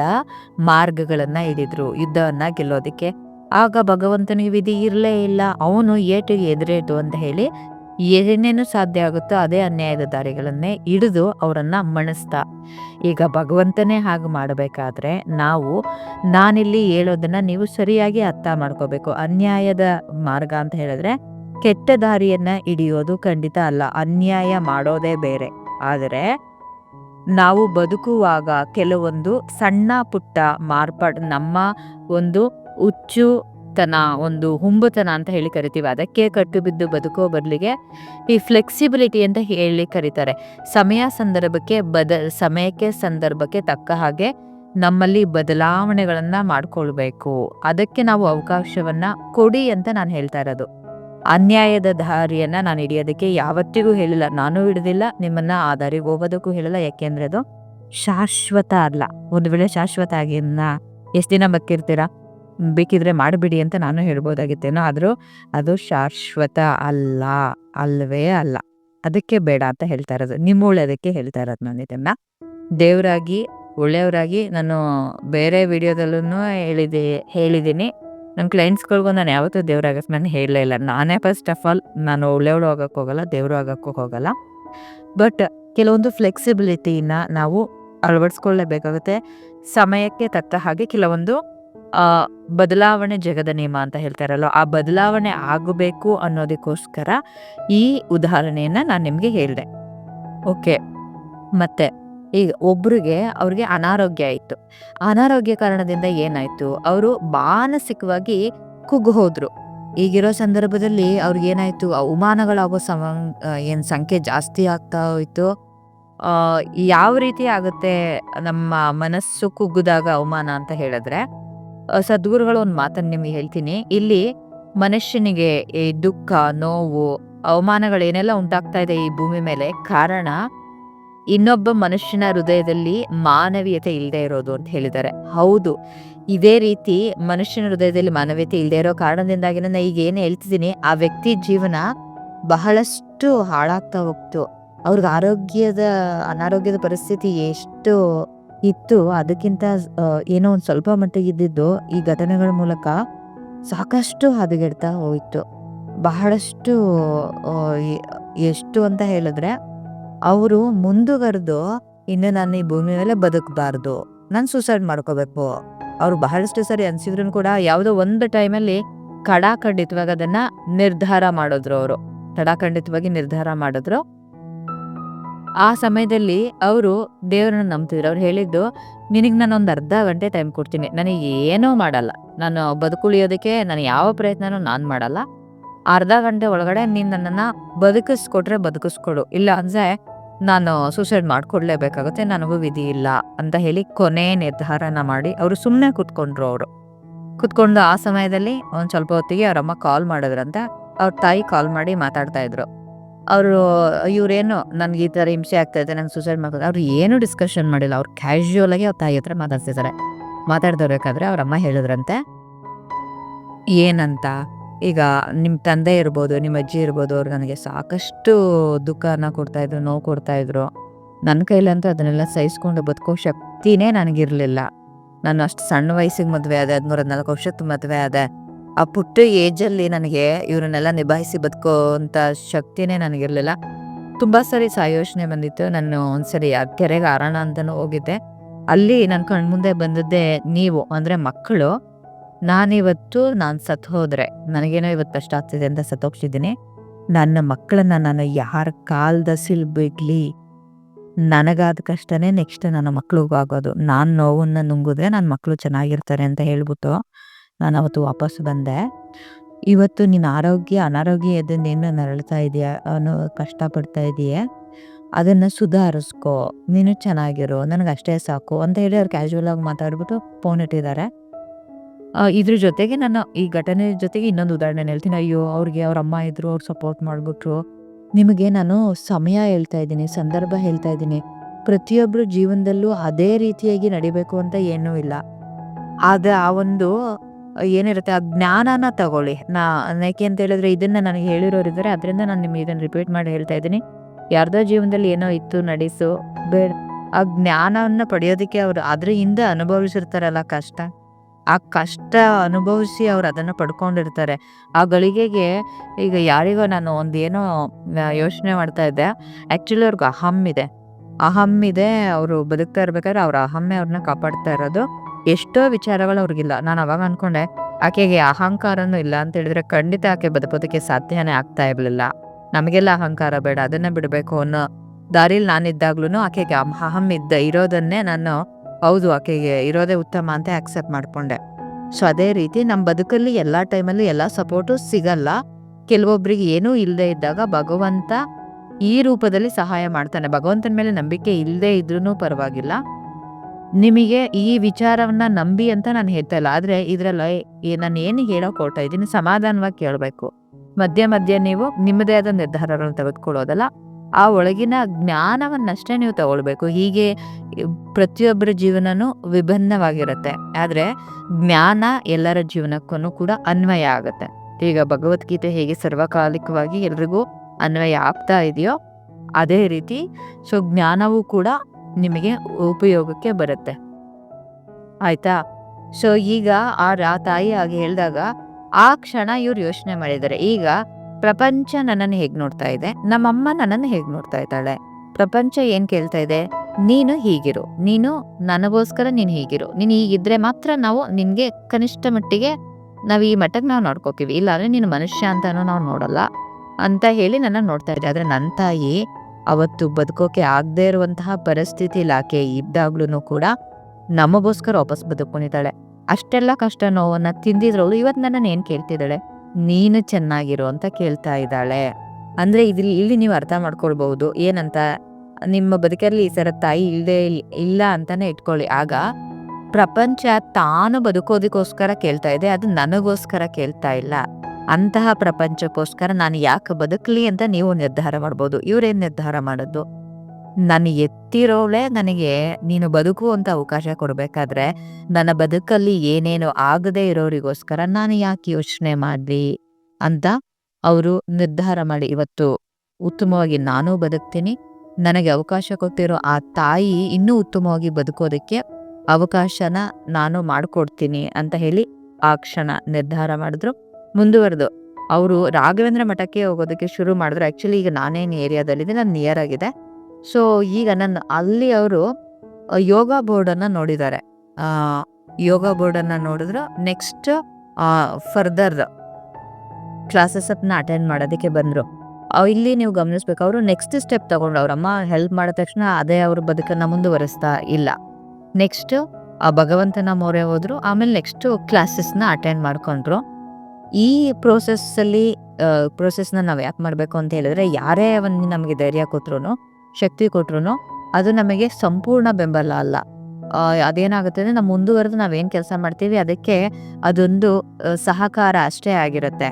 ಮಾರ್ಗಗಳನ್ನ ಹಿಡಿದ್ರು, ಯುದ್ಧವನ್ನು ಗೆಲ್ಲೋದಕ್ಕೆ. ಆಗ ಭಗವಂತನಿಗೆ ವಿಧಿ ಇರಲೇ ಇಲ್ಲ. ಅವನು ಏಟಿಗೆ ಎದುರೇಟು ಅಂತ ಹೇಳಿ ಏನೇನು ಸಾಧ್ಯ ಆಗುತ್ತೋ ಅದೇ ಅನ್ಯಾಯದ ದಾರಿಗಳನ್ನೇ ಹಿಡಿದು ಅವರನ್ನ ಮಣಿಸ್ತಾ. ಈಗ ಭಗವಂತನೇ ಹಾಗೆ ಮಾಡಬೇಕಾದ್ರೆ ನಾವು, ನಾನಿಲ್ಲಿ ಹೇಳೋದನ್ನ ನೀವು ಸರಿಯಾಗಿ ಅರ್ಥ ಮಾಡ್ಕೋಬೇಕು. ಅನ್ಯಾಯದ ಮಾರ್ಗ ಅಂತ ಹೇಳಿದ್ರೆ ಕೆಟ್ಟ ದಾರಿಯನ್ನ ಹಿಡಿಯೋದು ಖಂಡಿತ ಅಲ್ಲ, ಅನ್ಯಾಯ ಮಾಡೋದೇ ಬೇರೆ. ಆದರೆ ನಾವು ಬದುಕುವಾಗ ಕೆಲವೊಂದು ಸಣ್ಣ ಪುಟ್ಟ ಮಾರ್ಪಾಡು, ನಮ್ಮ ಒಂದು ಹುಚ್ಚುತನ ಒಂದು ಹುಂಬುತನ ಅಂತ ಹೇಳಿ ಕರಿತೀವಿ. ಅದಕ್ಕೆ ಕಟ್ಟು ಬಿದ್ದು ಬದುಕೋ ಬದಲಿಗೆ ಈ ಫ್ಲೆಕ್ಸಿಬಿಲಿಟಿ ಅಂತ ಹೇಳಿ ಕರೀತಾರೆ. ಸಮಯ ಸಂದರ್ಭಕ್ಕೆ ಬದ, ಸಮಯಕ್ಕೆ ಸಂದರ್ಭಕ್ಕೆ ತಕ್ಕ ಹಾಗೆ ನಮ್ಮಲ್ಲಿ ಬದಲಾವಣೆಗಳನ್ನು ಮಾಡಿಕೊಳ್ಬೇಕು. ಅದಕ್ಕೆ ನಾವು ಅವಕಾಶವನ್ನ ಕೊಡಿ ಅಂತ ನಾನು ಹೇಳ್ತಾ ಇರೋದು. ಅನ್ಯಾಯದ ದಾರಿಯನ್ನು ನಾನು ಹಿಡಿಯೋದಕ್ಕೆ ಯಾವತ್ತಿಗೂ ಹೇಳಿಲ್ಲ. ನಾನು ಹಿಡಿದಿಲ್ಲ, ನಿಮ್ಮನ್ನ ಆ ದಾರಿಗೆ ಹೋಗೋದಕ್ಕೂ ಹೇಳಿಲ್ಲ. ಯಾಕೆಂದರೆ ಅದು ಶಾಶ್ವತ ಅಲ್ಲ. ಒಂದು ವೇಳೆ ಶಾಶ್ವತ ಆಗಿನ್ನ ಎಷ್ಟು ದಿನ ಬದುಕಿರ್ತೀರಾ ಬೇಕಿದ್ರೆ ಮಾಡಿಬಿಡಿ ಅಂತ ನಾನು ಹೇಳ್ಬೋದಾಗಿತ್ತೇನೋ ಆದರೂ ಅದು ಶಾಶ್ವತ ಅಲ್ಲ, ಅಲ್ವೇ ಅಲ್ಲ. ಅದಕ್ಕೆ ಬೇಡ ಅಂತ ಹೇಳ್ತಾ ಇರೋದು. ನಿಮ್ಮ ಒಳ್ಳೆಯದಕ್ಕೆ ಹೇಳ್ತಾ ಇರೋದು ನಾನು ಇದನ್ನು. ದೇವರಾಗಿ, ಒಳ್ಳೆಯವರಾಗಿ ನಾನು ಬೇರೆ ವಿಡಿಯೋದಲ್ಲೂ ಹೇಳಿದೆ, ಹೇಳಿದ್ದೀನಿ. ನನ್ನ ಕ್ಲೈಂಟ್ಸ್ಗಳಿಗೂ ನಾನು ಯಾವತ್ತೂ ದೇವರಾಗ ನಾನು ಹೇಳಲೇ ಇಲ್ಲ. ನಾನೇ ಫಸ್ಟ್ ಆಫ್ ಆಲ್ ನಾನು ಒಳ್ಳೆಯವಳು ಆಗೋಕ್ಕೆ ಹೋಗಲ್ಲ, ದೇವರು ಆಗೋಕ್ಕೂ ಹೋಗಲ್ಲ. ಬಟ್ ಕೆಲವೊಂದು ಫ್ಲೆಕ್ಸಿಬಿಲಿಟಿನ ನಾವು ಅಳವಡಿಸ್ಕೊಳ್ಳೇಬೇಕಾಗುತ್ತೆ ಸಮಯಕ್ಕೆ ತಕ್ಕ ಹಾಗೆ ಕೆಲವೊಂದು ಬದಲಾವಣೆ ಜಗದ ನಿಯಮ ಅಂತ ಹೇಳ್ತಾರಲ್ಲ ಆ ಬದಲಾವಣೆ ಆಗಬೇಕು ಅನ್ನೋದಕ್ಕೋಸ್ಕರ ಈ ಉದಾಹರಣೆಯನ್ನು ನಾನು ನಿಮಗೆ ಹೇಳಿದೆ. ಓಕೆ, ಮತ್ತೆ ಈಗ ಒಬ್ರಿಗೆ ಅವ್ರಿಗೆ ಅನಾರೋಗ್ಯ ಆಯಿತು. ಅನಾರೋಗ್ಯ ಕಾರಣದಿಂದ ಏನಾಯಿತು, ಅವರು ಮಾನಸಿಕವಾಗಿ ಕುಗ್ಗು ಹೋದ್ರು. ಈಗಿರೋ ಸಂದರ್ಭದಲ್ಲಿ ಅವ್ರಿಗೆ ಏನಾಯಿತು ಅವಮಾನಗಳಾಗೋ ಸಮ ಏನು ಸಂಖ್ಯೆ ಜಾಸ್ತಿ ಆಗ್ತಾ ಹೋಯಿತು. ಯಾವ ರೀತಿ ಆಗುತ್ತೆ ನಮ್ಮ ಮನಸ್ಸು ಕುಗ್ಗಿದಾಗ ಅವಮಾನ ಅಂತ ಹೇಳಿದ್ರೆ ಸದ್ಗುರುಗಳು ಒಂದು ಮಾತನ್ನು ನಿಮಗೆ ಹೇಳ್ತೀನಿ. ಇಲ್ಲಿ ಮನುಷ್ಯನಿಗೆ ಈ ದುಃಖ, ನೋವು ಅವಮಾನಗಳೇನೆಲ್ಲ ಉಂಟಾಗ್ತಾ ಇದೆ ಈ ಭೂಮಿ ಮೇಲೆ, ಕಾರಣ ಇನ್ನೊಬ್ಬ ಮನುಷ್ಯನ ಹೃದಯದಲ್ಲಿ ಮಾನವೀಯತೆ ಇಲ್ಲದೆ ಇರೋದು ಅಂತ ಹೇಳಿದ್ದಾರೆ. ಹೌದು, ಇದೇ ರೀತಿ ಮನುಷ್ಯನ ಹೃದಯದಲ್ಲಿ ಮಾನವೀಯತೆ ಇಲ್ಲದೆ ಇರೋ ಕಾರಣದಿಂದಾಗಿ ನಾನು ಈಗ ಏನು ಹೇಳ್ತಿದ್ದೀನಿ, ಆ ವ್ಯಕ್ತಿ ಜೀವನ ಬಹಳಷ್ಟು ಹಾಳಾಗ್ತಾ ಹೋಗ್ತು. ಅವ್ರಿಗೆ ಆರೋಗ್ಯದ, ಅನಾರೋಗ್ಯದ ಪರಿಸ್ಥಿತಿ ಎಷ್ಟು ಇತ್ತು. ಅದಕ್ಕಿಂತ ಏನೋ ಒಂದು ಸ್ವಲ್ಪ ಮಟ್ಟಿಗೆ ಇದ್ದಿದ್ದು ಈ ಘಟನೆಗಳ ಮೂಲಕ ಸಾಕಷ್ಟು ಹದಗೆಡ್ತಾ ಹೋಯಿತು. ಬಹಳಷ್ಟು ಎಷ್ಟು ಅಂತ ಹೇಳಿದ್ರೆ, ಅವರು ಮುಂದುವರೆದು ಇನ್ನು ನಾನು ಈ ಭೂಮಿ ಮೇಲೆ ಬದುಕಬಾರ್ದು. ನಾನು ಸೂಸೈಡ್ ಮಾಡ್ಕೋಬೇಕು. ಅವ್ರು ಬಹಳಷ್ಟು ಸರಿ ಅನ್ಸಿದ್ರು ಕೂಡ ಯಾವುದೋ ಒಂದು ಟೈಮಲ್ಲಿ ಕಡಾಖಂಡಿತವಾಗಿ ಅದನ್ನ ನಿರ್ಧಾರ ಮಾಡಿದ್ರು ಅವರು. ಕಡಾಖಂಡಿತವಾಗಿ ನಿರ್ಧಾರ ಮಾಡಿದ್ರು. ಆ ಸಮಯದಲ್ಲಿ ಅವರು ದೇವರನ್ನ ನಂಬ್ತಿದ್ರು. ಅವ್ರು ಹೇಳಿದ್ದು, ನಿನಗೆ ನಾನು ಒಂದು ಅರ್ಧ ಗಂಟೆ ಟೈಮ್ ಕೊಡ್ತೀನಿ. ನನಗೆ ಏನೂ ಮಾಡಲ್ಲ. ನಾನು ಬದುಕುಳಿಯೋದಕ್ಕೆ ನಾನು ಯಾವ ಪ್ರಯತ್ನನೂ ನಾನು ಮಾಡಲ್ಲ. ಅರ್ಧ ಗಂಟೆ ಒಳಗಡೆ ನೀನು ನನ್ನನ್ನು ಬದುಕಿಸ್ಕೊಟ್ರೆ ಬದುಕಿಸ್ಕೊಡು. ಇಲ್ಲ ಅಂದರೆ ನಾನು ಸೂಸೈಡ್ ಮಾಡಿಕೊಡ್ಲೇಬೇಕಾಗುತ್ತೆ. ನನಗೂ ವಿಧಿ ಇಲ್ಲ. ಅಂತ ಹೇಳಿ ಕೊನೆ ನಿರ್ಧಾರನ ಮಾಡಿ ಅವರು ಸುಮ್ಮನೆ ಕೂತ್ಕೊಂಡ್ರು ಅವರು. ಕುತ್ಕೊಂಡು ಆ ಸಮಯದಲ್ಲಿ ಒಂದು ಸ್ವಲ್ಪ ಹೊತ್ತಿಗೆ ಅವರಮ್ಮ ಕಾಲ್ ಮಾಡಿದ್ರಂತೆ. ಅವ್ರ ತಾಯಿ ಕಾಲ್ ಮಾಡಿ ಮಾತಾಡ್ತಾ ಇದ್ರು. ಅವರು, ಇವ್ರೇನು, ನನ್ಗೆ ಈ ಥರ ಹಿಂಸೆ ಆಗ್ತಾ ಇದೆ, ನಂಗೆ ಸೂಸೈಡ್ ಮಾಡ್ಕೊಂಡು ಅವ್ರು ಏನು ಡಿಸ್ಕಷನ್ ಮಾಡಿಲ್ಲ. ಅವ್ರು ಕ್ಯಾಶುವಲ್ ಆಗಿ ಅವ್ರ ತಾಯಿ ಹತ್ರ ಮಾತಾಡ್ತಿದ್ದಾರೆ ಮಾತಾಡ್ದಿರ್ಬೇಕಾದ್ರೆ ಅವ್ರ ಅಮ್ಮ ಹೇಳಿದ್ರಂತೆ. ಏನಂತ? ಈಗ ನಿಮ್ಮ ತಂದೆ ಇರ್ಬೋದು ನಿಮ್ಮ ಅಜ್ಜಿ ಇರ್ಬೋದು, ಅವ್ರು ನನಗೆ ಸಾಕಷ್ಟು ದುಃಖನ ಕೊಡ್ತಾಯಿದ್ರು ನೋವು ಕೊಡ್ತಾಯಿದ್ರು ನನ್ನ ಕೈಲಂತೂ ಅದನ್ನೆಲ್ಲ ಸಹಿಸ್ಕೊಂಡು ಬದುಕೋ ಶಕ್ತಿನೇ ನನಗಿರಲಿಲ್ಲ. ನಾನು ಅಷ್ಟು ಸಣ್ಣ ವಯಸ್ಸಿಗೆ ಮದುವೆ ಆದೆ, ಹದಿಮೂರು ಹದಿನಾಲ್ಕು ವರ್ಷಕ್ಕೆ ಮದುವೆ ಆದೆ. ಆ ಪುಟ್ಟ ಏಜಲ್ಲಿ ನನಗೆ ಇವರನ್ನೆಲ್ಲ ನಿಭಾಯಿಸಿ ಬದುಕೋ ಅಂತ ಶಕ್ತಿನೇ ನನಗಿರಲಿಲ್ಲ. ತುಂಬ ಸರಿ ಸಾಯೋಚನೆ ಬಂದಿತ್ತು. ನಾನು ಒಂದ್ಸರಿ ಕೆರೆಗೆ ಆರೋಣ ಅಂತಲೂ ಹೋಗಿದ್ದೆ. ಅಲ್ಲಿ ನನ್ನ ಕಣ್ಮುಂದೆ ಬಂದದ್ದೇ ನೀವು, ಅಂದರೆ ಮಕ್ಕಳು. ನಾನಿವತ್ತು ನಾನು ಸತ್ತು ಹೋದ್ರೆ, ನನಗೇನೋ ಇವತ್ತು ಕಷ್ಟ ಆಗ್ತಿದೆ ಅಂತ ಸತ್ತೋಗ್ತಿದ್ದೀನಿ ನನ್ನ ಮಕ್ಕಳನ್ನ ನಾನು ಯಾರ ಕಾಲದ ಸಿಲ್ಬಿಡ್ಲಿ ನನಗಾದ ಕಷ್ಟನೇ ನೆಕ್ಸ್ಟ್ ನನ್ನ ಮಕ್ಳಿಗೂ ಆಗೋದು. ನಾನು ನೋವನ್ನ ನುಂಗಿದ್ರೆ ನನ್ನ ಮಕ್ಕಳು ಚೆನ್ನಾಗಿರ್ತಾರೆ ಅಂತ ಹೇಳ್ಬಿಟ್ಟು ನಾನು ಅವತ್ತು ವಾಪಸ್ ಬಂದೆ. ಇವತ್ತು ನಿನ್ನ ಆರೋಗ್ಯ ಅನಾರೋಗ್ಯ ಎದನ್ನೇನು ನರಳ್ತಾ ಇದೆಯಾ? ಅನ್ನೋ ಕಷ್ಟಪಡ್ತಾ ಇದೆಯಾ? ಅದನ್ನು ಸುಧಾರಿಸ್ಕೋ. ನೀನು ಚೆನ್ನಾಗಿರು. ನನಗೆ ಅಷ್ಟೇ ಸಾಕು ಅಂತ ಹೇಳಿ ಅವ್ರು ಕ್ಯಾಶುವಲ್ ಆಗಿ ಮಾತಾಡ್ಬಿಟ್ಟು ಫೋನ್ ಇಟ್ಟಿದ್ದಾರೆ. ಇದ್ರ ಜೊತೆಗೆ ನಾನು ಈ ಘಟನೆ ಜೊತೆಗೆ ಇನ್ನೊಂದು ಉದಾಹರಣೆ ಹೇಳ್ತೀನಿ. ಅಯ್ಯೋ, ಅವ್ರಿಗೆ ಅವ್ರ ಅಮ್ಮ ಇದ್ರು, ಅವ್ರು ಸಪೋರ್ಟ್ ಮಾಡಿಬಿಟ್ರು. ನಿಮಗೆ ನಾನು ಸಮಯ ಹೇಳ್ತಾ ಇದ್ದೀನಿ, ಸಂದರ್ಭ ಹೇಳ್ತಾ ಇದ್ದೀನಿ. ಪ್ರತಿಯೊಬ್ಬರು ಜೀವನದಲ್ಲೂ ಅದೇ ರೀತಿಯಾಗಿ ನಡಿಬೇಕು ಅಂತ ಏನೂ ಇಲ್ಲ. ಆದ ಆ ಒಂದು ಏನಿರುತ್ತೆ, ಆ ಜ್ಞಾನನ ತಗೊಳ್ಳಿ. ನಾ ಯಾಕೆ ಅಂತ ಹೇಳಿದ್ರೆ ಇದನ್ನ ನನಗೆ ಹೇಳಿರೋರಿದ್ದಾರೆ ಅದರಿಂದ ನಾನು ನಿಮ್ಗೆ ಇದನ್ನ ರಿಪೀಟ್ ಮಾಡಿ ಹೇಳ್ತಾ ಇದ್ದೀನಿ. ಯಾರ್ದೋ ಜೀವನದಲ್ಲಿ ಏನೋ ಇತ್ತು, ನಡೆಸು, ಬೇಡ. ಆ ಜ್ಞಾನವನ್ನ ಪಡೆಯೋದಕ್ಕೆ ಅವರು ಅದ್ರ ಹಿಂದೆ ಅನುಭವಿಸಿರ್ತಾರಲ್ಲ ಕಷ್ಟ. ಆ ಕಷ್ಟ ಅನುಭವಿಸಿ ಅವ್ರು ಅದನ್ನ ಪಡ್ಕೊಂಡಿರ್ತಾರೆ. ಆ ಗಳಿಗೆಗೆ ಈಗ ಯಾರಿಗೋ ನಾನು ಒಂದೇನೋ ಯೋಚನೆ ಮಾಡ್ತಾ ಇದ್ದೆ. ಆ್ಯಕ್ಚುಲಿ ಅವ್ರಿಗೆ ಅಹಮ್ ಇದೆ. ಅಹಮ್ ಇದೆ, ಅವರು ಬದುಕ್ತಾ ಇರ್ಬೇಕಾದ್ರೆ ಅವ್ರ ಅಹಮ್ಮೆ ಅವ್ರನ್ನ ಕಾಪಾಡ್ತಾ ಇರೋದು. ಎಷ್ಟೋ ವಿಚಾರಗಳು ಅವ್ರಿಗಿಲ್ಲ. ನಾನು ಅವಾಗ ಅನ್ಕೊಂಡೆ, ಆಕೆಗೆ ಅಹಂಕಾರನೂ ಇಲ್ಲ ಅಂತ ಹೇಳಿದ್ರೆ ಖಂಡಿತ ಆಕೆ ಬದುಕೋದಕ್ಕೆ ಸಾಧ್ಯನೇ ಆಗ್ತಾ ಇರಲಿಲ್ಲ. ನಮಗೆಲ್ಲ ಅಹಂಕಾರ ಬೇಡ, ಅದನ್ನ ಬಿಡಬೇಕು ಅನ್ನೋ ದಾರಿಲಿ ನಾನಿದ್ದಾಗ್ಲೂ ಆಕೆಗೆ ಅಹಂ- ಇದ್ದ ಇರೋದನ್ನೇ ನಾನು ಹೌದು, ಆಕೆಗೆ ಇರೋದೇ ಉತ್ತಮ ಅಂತ ಆಕ್ಸೆಪ್ಟ್ ಮಾಡ್ಕೊಂಡೆ. ಸೊ ಅದೇ ರೀತಿ ನಮ್ಮ ಬದುಕಲ್ಲಿ ಎಲ್ಲ ಟೈಮಲ್ಲಿ ಎಲ್ಲ ಸಪೋರ್ಟು ಸಿಗಲ್ಲ. ಕೆಲವೊಬ್ರಿಗೆ ಏನೂ ಇಲ್ಲದೆ ಇದ್ದಾಗ ಭಗವಂತ ಈ ರೂಪದಲ್ಲಿ ಸಹಾಯ ಮಾಡ್ತಾನೆ. ಭಗವಂತನ ಮೇಲೆ ನಂಬಿಕೆ ಇಲ್ಲದೆ ಇದ್ರೂ ಪರವಾಗಿಲ್ಲ. ನಿಮಗೆ ಈ ವಿಚಾರವನ್ನ ನಂಬಿ ಅಂತ ನಾನು ಹೇಳ್ತಾ ಆದರೆ ಆದ್ರೆ ಇದ್ರಲ್ಲಿ ನಾನು ಏನು ಹೇಳೋಕೆ ಹೊರ್ತಾ ಇದ್ದೀನಿ, ಸಮಾಧಾನವಾಗಿ ಕೇಳಬೇಕು. ಮಧ್ಯ ಮಧ್ಯ ನೀವು ನಿಮ್ಮದೇ ಆದ ನಿರ್ಧಾರಗಳನ್ನು ತೆಗೆದುಕೊಳ್ಳೋದಲ್ಲ, ಆ ಒಳಗಿನ ಜ್ಞಾನವನ್ನಷ್ಟೇ ನೀವು ತಗೊಳ್ಬೇಕು. ಹೀಗೆ ಪ್ರತಿಯೊಬ್ಬರ ಜೀವನನೂ ವಿಭಿನ್ನವಾಗಿರುತ್ತೆ. ಆದರೆ ಜ್ಞಾನ ಎಲ್ಲರ ಜೀವನಕ್ಕೂ ಕೂಡ ಅನ್ವಯ ಆಗುತ್ತೆ. ಈಗ ಭಗವದ್ಗೀತೆ ಹೇಗೆ ಸರ್ವಕಾಲಿಕವಾಗಿ ಎಲ್ರಿಗೂ ಅನ್ವಯ ಆಗ್ತಾ ಇದೆಯೋ, ಅದೇ ರೀತಿ ಸೊ ಜ್ಞಾನವೂ ಕೂಡ ನಿಮಗೆ ಉಪಯೋಗಕ್ಕೆ ಬರುತ್ತೆ. ಆಯ್ತಾ? ಸೊ ಈಗ ಆ ರಾ ತಾಯಿ ಆಗಿ ಹೇಳಿದಾಗ, ಆ ಕ್ಷಣ ಇವ್ರು ಯೋಚನೆ ಮಾಡಿದ್ದಾರೆ. ಈಗ ಪ್ರಪಂಚ ನನ್ನನ್ನು ಹೇಗೆ ನೋಡ್ತಾ ಇದೆ? ನಮ್ಮಮ್ಮ ನನ್ನನ್ನು ಹೇಗೆ ನೋಡ್ತಾ ಇದ್ದಾಳೆ? ಪ್ರಪಂಚ ಏನು ಕೇಳ್ತಾ ಇದೆ? ನೀನು ಹೀಗಿರು. ನೀನು ನನಗೋಸ್ಕರ ನೀನು ಹೀಗಿರು. ನೀನು ಹೀಗಿದ್ರೆ ಮಾತ್ರ ನಾವು ನಿನಗೆ ಕನಿಷ್ಠ ಮಟ್ಟಿಗೆ ನಾವು ಈ ಮಟ್ಟಕ್ಕೆ ನಾವು ನೋಡ್ಕೋತೀವಿ. ಇಲ್ಲಾಂದರೆ ನೀನು ಮನುಷ್ಯ ಅಂತಾನು ನಾವು ನೋಡಲ್ಲ ಅಂತ ಹೇಳಿ ನನ್ನ ನೋಡ್ತಾ ಇದ್ದೆ ಆದ್ರೆ ನನ್ನ ತಾಯಿ ಅವತ್ತು ಬದುಕೋಕೆ ಆಗದೇ ಇರುವಂತಹ ಪರಿಸ್ಥಿತಿ ಇಲಾಖೆ ಇದ್ದಾಗ್ಲೂ ಕೂಡ ನಮಗೋಸ್ಕರ ವಾಪಸ್ ಬದುಕೊಂಡಿದ್ದಾಳೆ. ಅಷ್ಟೆಲ್ಲ ಕಷ್ಟ ನೋವನ್ನ ತಿಂದಿದ್ರು ಇವತ್ತು ನನ್ನನ್ನು ಏನು ಕೇಳ್ತಿದ್ದಾಳೆ? ನೀನು ಚೆನ್ನಾಗಿರು ಅಂತ ಕೇಳ್ತಾ ಇದ್ದಾಳೆ. ಅಂದ್ರೆ ಇದ್ರಲ್ಲಿ ಇಲ್ಲಿ ನೀವು ಅರ್ಥ ಮಾಡ್ಕೊಳ್ಬಹುದು. ಏನಂತ? ನಿಮ್ಮ ಬದುಕಲ್ಲಿ ಈ ಸರ ತಾಯಿ ಇಲ್ಲದೆ ಇಲ್ಲ ಅಂತಾನೆ ಇಟ್ಕೊಳ್ಳಿ. ಆಗ ಪ್ರಪಂಚ ತಾನು ಬದುಕೋದಕ್ಕೋಸ್ಕರ ಕೇಳ್ತಾ ಇದೆ, ಅದು ನನಗೋಸ್ಕರ ಕೇಳ್ತಾ ಇಲ್ಲ. ಅಂತಹ ಪ್ರಪಂಚಕ್ಕೋಸ್ಕರ ನಾನು ಯಾಕೆ ಬದುಕಲಿ ಅಂತ ನೀವು ನಿರ್ಧಾರ ಮಾಡ್ಬೋದು. ಇವ್ರೇನು ನಿರ್ಧಾರ ಮಾಡೋದು? ನಾನು ಎತ್ತಿರೋಳೆ ನನಗೆ ನೀನು ಬದುಕುವಂಥ ಅವಕಾಶ ಕೊಡಬೇಕಾದ್ರೆ ನನ್ನ ಬದುಕಲ್ಲಿ ಏನೇನು ಆಗದೆ ಇರೋರಿಗೋಸ್ಕರ ನಾನು ಯಾಕೆ ಯೋಚನೆ ಮಾಡಲಿ ಅಂತ ಅವರು ನಿರ್ಧಾರ ಮಾಡಿ. ಇವತ್ತು ಉತ್ತಮವಾಗಿ ನಾನು ಬದುಕ್ತೀನಿ. ನನಗೆ ಅವಕಾಶ ಕೊಟ್ಟಿರೋ ಆ ತಾಯಿ ಇನ್ನೂ ಉತ್ತಮವಾಗಿ ಬದುಕೋದಕ್ಕೆ ಅವಕಾಶನ ನಾನು ಮಾಡಿಕೊಡ್ತೀನಿ ಅಂತ ಹೇಳಿ ಆ ಕ್ಷಣ ನಿರ್ಧಾರ ಮಾಡಿದ್ರು. ಮುಂದುವರೆದು. ಅವರು ರಾಘವೇಂದ್ರ ಮಠಕ್ಕೆ ಹೋಗೋದಕ್ಕೆ ಶುರು ಮಾಡಿದ್ರು. ಆ್ಯಕ್ಚುಲಿ ಈಗ ನಾನೇನು ಏರಿಯಾದಲ್ಲಿದೆ ನಾನು ನಿಯರ್ ಆಗಿದೆ. ಸೊ ಈಗ ನನ್ನ ಅಲ್ಲಿ ಅವರು ಯೋಗ ಬೋರ್ಡನ್ನು ನೋಡಿದ್ದಾರೆ. ಯೋಗ ಬೋರ್ಡನ್ನು ನೋಡಿದ್ರು. ನೆಕ್ಸ್ಟ್ ಫರ್ದರ್ ಕ್ಲಾಸಸ್ನ ಅಟೆಂಡ್ ಮಾಡೋದಕ್ಕೆ ಬಂದರು. ಇಲ್ಲಿ ನೀವು ಗಮನಿಸ್ಬೇಕು, ಅವರು ನೆಕ್ಸ್ಟ್ ಸ್ಟೆಪ್ ತಗೊಂಡು ಅವ್ರಮ್ಮ ಹೆಲ್ಪ್ ಮಾಡಿದ ತಕ್ಷಣ ಅದೇ ಅವ್ರ ಬದುಕನ್ನು ಮುಂದುವರಿಸ್ತಾ ಇಲ್ಲ. ನೆಕ್ಸ್ಟ್ ಆ, ಭಗವಂತನ ಮೊರೆ ಹೋದ್ರು. ಆಮೇಲೆ ನೆಕ್ಸ್ಟ್ ಕ್ಲಾಸಸ್ನ ಅಟೆಂಡ್ ಮಾಡ್ಕೊಂಡ್ರು. ಈ ಪ್ರೋಸೆಸ್ಸಲ್ಲಿ ಪ್ರೋಸೆಸ್ನ ನಾವು ಯಾಕೆ ಮಾಡಬೇಕು ಅಂತ ಹೇಳಿದ್ರೆ, ಯಾರೇ ಒಂದು ನಮಗೆ ಧೈರ್ಯ ಕೊಟ್ರು ಶಕ್ತಿ ಕೊಟ್ರು ಅದು ನಮಗೆ ಸಂಪೂರ್ಣ ಬೆಂಬಲ ಅಲ್ಲ. ಅದೇನಾಗುತ್ತೆ ಅಂದ್ರೆ, ನಾವು ಮುಂದುವರೆದು ನಾವೇನು ಕೆಲಸ ಮಾಡ್ತೀವಿ, ಅದಕ್ಕೆ ಅದೊಂದು ಸಹಕಾರ ಅಷ್ಟೇ ಆಗಿರುತ್ತೆ.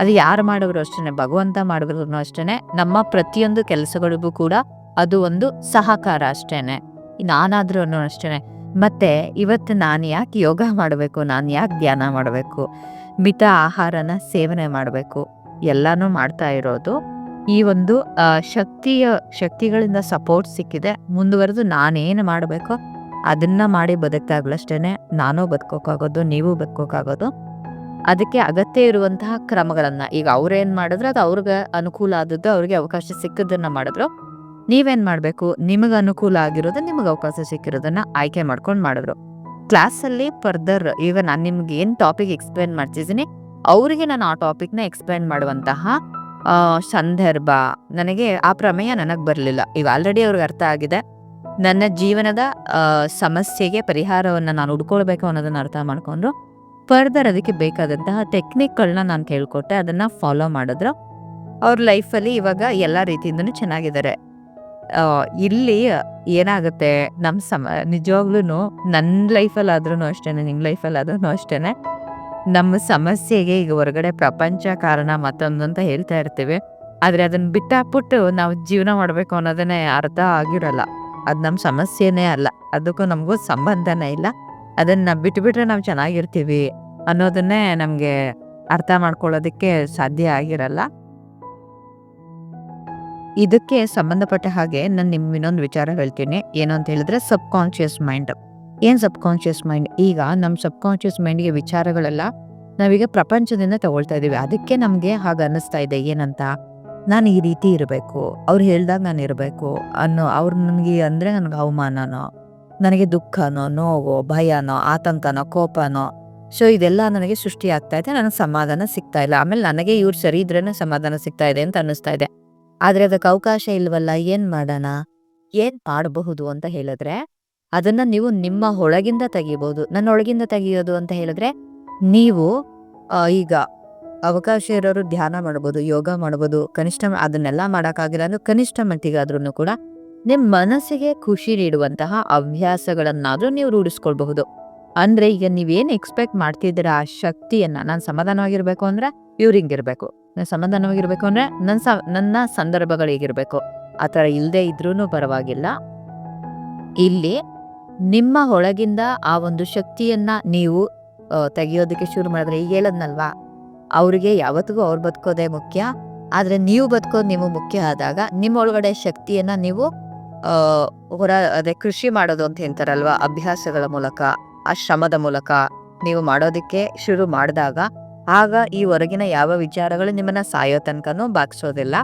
ಅದು ಯಾರು ಮಾಡಿದ್ರು ಅಷ್ಟೇ ಭಗವಂತ ಮಾಡಿದ್ರು ಅಷ್ಟೇ ನಮ್ಮ ಪ್ರತಿಯೊಂದು ಕೆಲಸಗಳಿಗೂ ಕೂಡ ಅದು ಒಂದು ಸಹಕಾರ ಅಷ್ಟೇನೆ. ನಾನಾದ್ರೂ ಅಷ್ಟೇ ಮತ್ತೆ ಇವತ್ತು ನಾನು ಯಾಕೆ ಯೋಗ ಮಾಡಬೇಕು, ನಾನು ಯಾಕೆ ಧ್ಯಾನ ಮಾಡಬೇಕು? ಮಿತ ಆಹಾರನ ಸೇವನೆ ಮಾಡಬೇಕು. ಎಲ್ಲಾನು ಮಾಡ್ತಾ ಇರೋದು. ಈ ಒಂದು ಶಕ್ತಿಯ, ಶಕ್ತಿಗಳಿಂದ ಸಪೋರ್ಟ್ ಸಿಕ್ಕಿದೆ. ಮುಂದುವರೆದು ನಾನೇನು ಮಾಡಬೇಕೋ ಅದನ್ನ ಮಾಡಿ ಬದುಕ್ತಾಗ್ಲಷ್ಟೇನೆ ನಾನು ಬದುಕೋಕ್ಕಾಗೋದು ನೀವು ಬದುಕೋಕ್ಕಾಗೋದು ಅದಕ್ಕೆ ಅಗತ್ಯ ಇರುವಂತಹ ಕ್ರಮಗಳನ್ನ. ಈಗ ಅವ್ರೇನ್ ಮಾಡಿದ್ರು ಅದು ಅವ್ರಿಗೆ ಅನುಕೂಲ ಆದದ್ದು, ಅವ್ರಿಗೆ ಅವಕಾಶ ಸಿಕ್ಕದನ್ನ ಮಾಡಿದ್ರು. ನೀವೇನ್ ಮಾಡಬೇಕು? ನಿಮಗೆ ಅನುಕೂಲ ಆಗಿರೋದು, ನಿಮಗೆ ಅವಕಾಶ ಸಿಕ್ಕಿರೋದನ್ನ ಆಯ್ಕೆ ಮಾಡ್ಕೊಂಡು ಮಾಡಿದ್ರು. ಕ್ಲಾಸಲ್ಲಿ ಫರ್ದರ್ ಈಗ ನಾನು ನಿಮ್ಗೆ ಏನು ಟಾಪಿಕ್ ಎಕ್ಸ್ಪ್ಲೇನ್ ಮಾಡ್ತಿದ್ದೀನಿ, ಅವರಿಗೆ ನಾನು ಆ ಟಾಪಿಕ್ನ ಎಕ್ಸ್ಪ್ಲೇನ್ ಮಾಡುವಂತಹ ಸಂದರ್ಭ. ನನಗೆ ಆ ಪ್ರಮೇಯ ನನಗೆ ಬರಲಿಲ್ಲ. ಈಗ ಆಲ್ರೆಡಿ ಅವ್ರಿಗೆ ಅರ್ಥ ಆಗಿದೆ. ನನ್ನ ಜೀವನದ ಸಮಸ್ಯೆಗೆ ಪರಿಹಾರವನ್ನು ನಾನು ಹುಡ್ಕೊಳ್ಬೇಕು ಅನ್ನೋದನ್ನ ಅರ್ಥ ಮಾಡ್ಕೊಂಡ್ರು ಫರ್ದರ್ ಅದಕ್ಕೆ ಬೇಕಾದಂತಹ ಟೆಕ್ನಿಕ್ಗಳನ್ನ ನಾನು ಕೇಳ್ಕೊಟ್ಟೆ, ಅದನ್ನ ಫಾಲೋ ಮಾಡಿದ್ರು. ಅವ್ರ ಲೈಫಲ್ಲಿ ಇವಾಗ ಎಲ್ಲ ರೀತಿಯಿಂದನೂ ಚೆನ್ನಾಗಿದ್ದಾರೆ. ಇಲ್ಲಿ ಏನಾಗುತ್ತೆ? ನಮ್ಮ ಸಮ ನಿಜವಾಗ್ಲೂ ನನ್ನ ಲೈಫಲ್ಲಿ ಆದ್ರೂ ಅಷ್ಟೇ ನಿಮ್ಮ ಲೈಫಲ್ಲಿ ಆದ್ರೂ ಅಷ್ಟೇ ನಮ್ಮ ಸಮಸ್ಯೆಗೆ ಈಗ ಹೊರಗಡೆ ಪ್ರಪಂಚ ಕಾರಣ ಮತ್ತೊಂದು ಅಂತ ಹೇಳ್ತಾ ಇರ್ತೀವಿ. ಆದರೆ ಅದನ್ನ ಬಿಟ್ಟಾಕ್ಬಿಟ್ಟು ನಾವು ಜೀವನ ಮಾಡಬೇಕು ಅನ್ನೋದನ್ನೇ ಅರ್ಥ ಆಗಿರಲ್ಲ. ಅದು ನಮ್ಮ ಸಮಸ್ಯೆನೇ ಅಲ್ಲ. ಅದಕ್ಕೂ ನಮಗೂ ಸಂಬಂಧನೇ ಇಲ್ಲ. ಅದನ್ನ ಬಿಟ್ಟುಬಿಟ್ರೆ ನಾವು ಚೆನ್ನಾಗಿರ್ತೀವಿ ಅನ್ನೋದನ್ನೇ ನಮಗೆ ಅರ್ಥ ಮಾಡ್ಕೊಳ್ಳೋದಕ್ಕೆ ಸಾಧ್ಯ ಆಗಿರಲ್ಲ. ಇದಕ್ಕೆ ಸಂಬಂಧಪಟ್ಟ ಹಾಗೆ ನಾನು ನಿಮ್ಗೆ ಇನ್ನೊಂದು ವಿಚಾರ ಹೇಳ್ತೀನಿ. ಏನು ಅಂತ ಹೇಳಿದ್ರೆ ಸಬ್ ಕಾನ್ಶಿಯಸ್ ಮೈಂಡ್ ಏನು ಸಬ್ ಕಾನ್ಶಿಯಸ್ ಮೈಂಡ್ ಈಗ ನಮ್ಮ ಸಬ್ ಮೈಂಡ್ ಮೈಂಡ್ಗೆ ವಿಚಾರಗಳೆಲ್ಲ ನಾವೀಗ ಪ್ರಪಂಚದಿಂದ ತಗೊಳ್ತಾ ಇದ್ದೀವಿ ಅದಕ್ಕೆ ನಮಗೆ ಹಾಗೆ ಅನ್ನಿಸ್ತಾ ಇದೆ. ಏನಂತ? ನಾನು ಈ ರೀತಿ ಇರಬೇಕು. ಅವ್ರು ಹೇಳ್ದಾಗ ನಾನು ಇರಬೇಕು ಅನ್ನೋ ಅವ್ರು ನನಗೆ ಅಂದರೆ ನನಗೆ ಅವಮಾನನೋ, ನನಗೆ ದುಃಖನೋ, ನೋವೋ, ಭಯನೋ, ಆತಂಕನೋ, ಕೋಪನೋ, ಸೊ ಇದೆಲ್ಲ ನನಗೆ ಸೃಷ್ಟಿ ಆಗ್ತಾ ಇದೆ. ನನಗೆ ಸಮಾಧಾನ ಸಿಗ್ತಾ ಇಲ್ಲ. ಆಮೇಲೆ ನನಗೆ ಇವ್ರು ಸರಿ ಇದ್ರೇ ಸಮಾಧಾನ ಸಿಗ್ತಾ ಇದೆ ಅಂತ ಅನ್ನಿಸ್ತಾ ಇದೆ. ಆದ್ರೆ ಅದಕ್ಕೆ ಅವಕಾಶ ಇಲ್ವಲ್ಲ, ಏನ್ ಮಾಡೋಣ? ಏನ್ ಮಾಡಬಹುದು ಅಂತ ಹೇಳಿದ್ರೆ, ಅದನ್ನ ನೀವು ನಿಮ್ಮ ಒಳಗಿಂದ ತೆಗಿಬೋದು. ನನ್ನ ಒಳಗಿಂದ ತೆಗಿಯೋದು ಅಂತ ಹೇಳಿದ್ರೆ, ನೀವು ಈಗ ಅವಕಾಶ ಇರೋರು ಧ್ಯಾನ ಮಾಡ್ಬೋದು, ಯೋಗ ಮಾಡ್ಬೋದು, ಕನಿಷ್ಠ ಅದನ್ನೆಲ್ಲ ಮಾಡೋಕ್ಕಾಗಿಲ್ಲ ಅಂದ್ರೆ ಕನಿಷ್ಠ ಮಟ್ಟಿಗಾದ್ರೂ ಕೂಡ ನಿಮ್ಮ ಮನಸ್ಸಿಗೆ ಖುಷಿ ನೀಡುವಂತಹ ಅಭ್ಯಾಸಗಳನ್ನಾದ್ರೂ ನೀವು ರೂಢಿಸ್ಕೊಳ್ಬಹುದು. ಅಂದ್ರೆ ಈಗ ನೀವೇನು ಎಕ್ಸ್ಪೆಕ್ಟ್ ಮಾಡ್ತಿದ್ದೀರ ಆ ಶಕ್ತಿಯನ್ನ, ನಾನು ಸಮಾಧಾನವಾಗಿರ್ಬೇಕು ಅಂದ್ರೆ ಇವ್ರು ಹಿಂಗಿರ್ಬೇಕು. ನಾನು ಸಮಾಧಾನವಾಗಿರ್ಬೇಕು ಅಂದರೆ ನನ್ನ ಸ, ನನ್ನ ಸಂದರ್ಭಗಳಿಗಿರ್ಬೇಕು ಆ ಥರ ಇಲ್ಲದೆ ಇದ್ರೂ ಪರವಾಗಿಲ್ಲ. ಇಲ್ಲಿ ನಿಮ್ಮ ಒಳಗಿಂದ ಆ ಒಂದು ಶಕ್ತಿಯನ್ನ ನೀವು ತೆಗೆಯೋದಕ್ಕೆ ಶುರು ಮಾಡಿದ್ರೆ ಈಗ ಹೇಳದ್ನಲ್ವಾ? ಅವ್ರಿಗೆ ಯಾವತ್ತಿಗೂ ಅವ್ರು ಬದುಕೋದೇ ಮುಖ್ಯ. ಆದರೆ ನೀವು ಬದುಕೋದು ನೀವು ಮುಖ್ಯ ಆದಾಗ ನಿಮ್ಮ ಒಳಗಡೆ ಶಕ್ತಿಯನ್ನ ನೀವು ಹೊರ, ಅದೇ ಕೃಷಿ ಮಾಡೋದು ಅಂತ ಹೇಳ್ತಾರಲ್ವಾ, ಅಭ್ಯಾಸಗಳ ಮೂಲಕ, ಆ ಶ್ರಮದ ಮೂಲಕ ನೀವು ಮಾಡೋದಕ್ಕೆ ಶುರು ಮಾಡಿದಾಗ ಆಗ ಈ ಹೊರಗಿನ ಯಾವ ವಿಚಾರಗಳು ನಿಮ್ಮನ್ನ ಸಾಯೋ ತನಕನೂ ಬಾಗ್ಸೋದಿಲ್ಲ.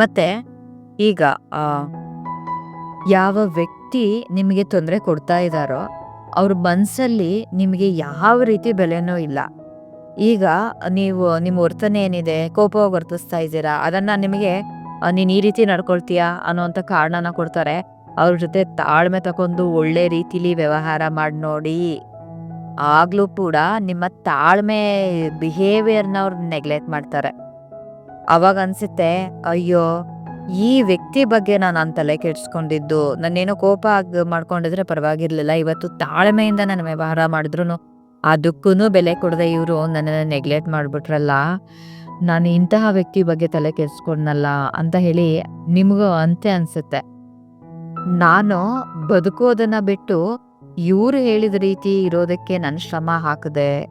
ಮತ್ತೆ ಈಗ ಯಾವ ವ್ಯಕ್ತಿ ನಿಮಗೆ ತೊಂದರೆ ಕೊಡ್ತಾ ಇದ್ದಾರೋ ಅವ್ರ ಮನಸ್ಸಲ್ಲಿ ನಿಮಗೆ ಯಾವ ರೀತಿ ಬೆಲೆನೂ ಇಲ್ಲ. ಈಗ ನೀವು, ನಿಮ್ಮ ವರ್ತನೆ ಏನಿದೆ ಕೋಪ ವರ್ತಿಸ್ತಾ ಇದ್ದೀರಾ, ಅದನ್ನ ನಿಮಗೆ ನೀನು ಈ ರೀತಿ ನಡ್ಕೊಳ್ತೀಯಾ ಅನ್ನೋಂಥ ಕಾರಣನ ಕೊಡ್ತಾರೆ. ಅವ್ರ ಜೊತೆ ತಾಳ್ಮೆ ತಗೊಂಡು ಒಳ್ಳೆ ರೀತಿಲಿ ವ್ಯವಹಾರ ಮಾಡಿ ನೋಡಿ ಆಗ್ಲೂ ಕೂಡ ನಿಮ್ಮ ತಾಳ್ಮೆ ಬಿಹೇವಿಯರ್ನ ಅವ್ರು ನೆಗ್ಲೆಕ್ಟ್ ಮಾಡ್ತಾರೆ. ಅವಾಗ ಅನ್ಸುತ್ತೆ, ಅಯ್ಯೋ, ಈ ವ್ಯಕ್ತಿ ಬಗ್ಗೆ ನಾನು ನನ್ನ ತಲೆ ಕೆಡ್ಸ್ಕೊಂಡಿದ್ದು, ನಾನೇನೋ ಕೋಪ ಆಗ ಮಾಡ್ಕೊಂಡಿದ್ರೆ ಪರವಾಗಿರ್ಲಿಲ್ಲ, ಇವತ್ತು ತಾಳ್ಮೆಯಿಂದ ನನ್ನ ವ್ಯವಹಾರ ಮಾಡಿದ್ರು ಅದಕ್ಕೂ ಬೆಲೆ ಕೊಡದೆ ಇವರು, ನನ್ನನ್ನು ನೆಗ್ಲೆಕ್ಟ್ ಮಾಡ್ಬಿಟ್ರಲ್ಲ, ನಾನು ಇಂತಹ ವ್ಯಕ್ತಿ ಬಗ್ಗೆ ತಲೆ ಕೆಡ್ಸ್ಕೊಂಡ್ನಲ್ಲ ಅಂತ ಹೇಳಿ ನಿಮಗೂ ಅಂತೆ ಅನ್ಸುತ್ತೆ. ನಾನು ಬದುಕೋದನ್ನ ಬಿಟ್ಟು ಇವ್ರು ಹೇಳಿದ ರೀತಿ ಇರೋದಕ್ಕೆ ನಾನು ಶ್ರಮ ಹಾಕದೆ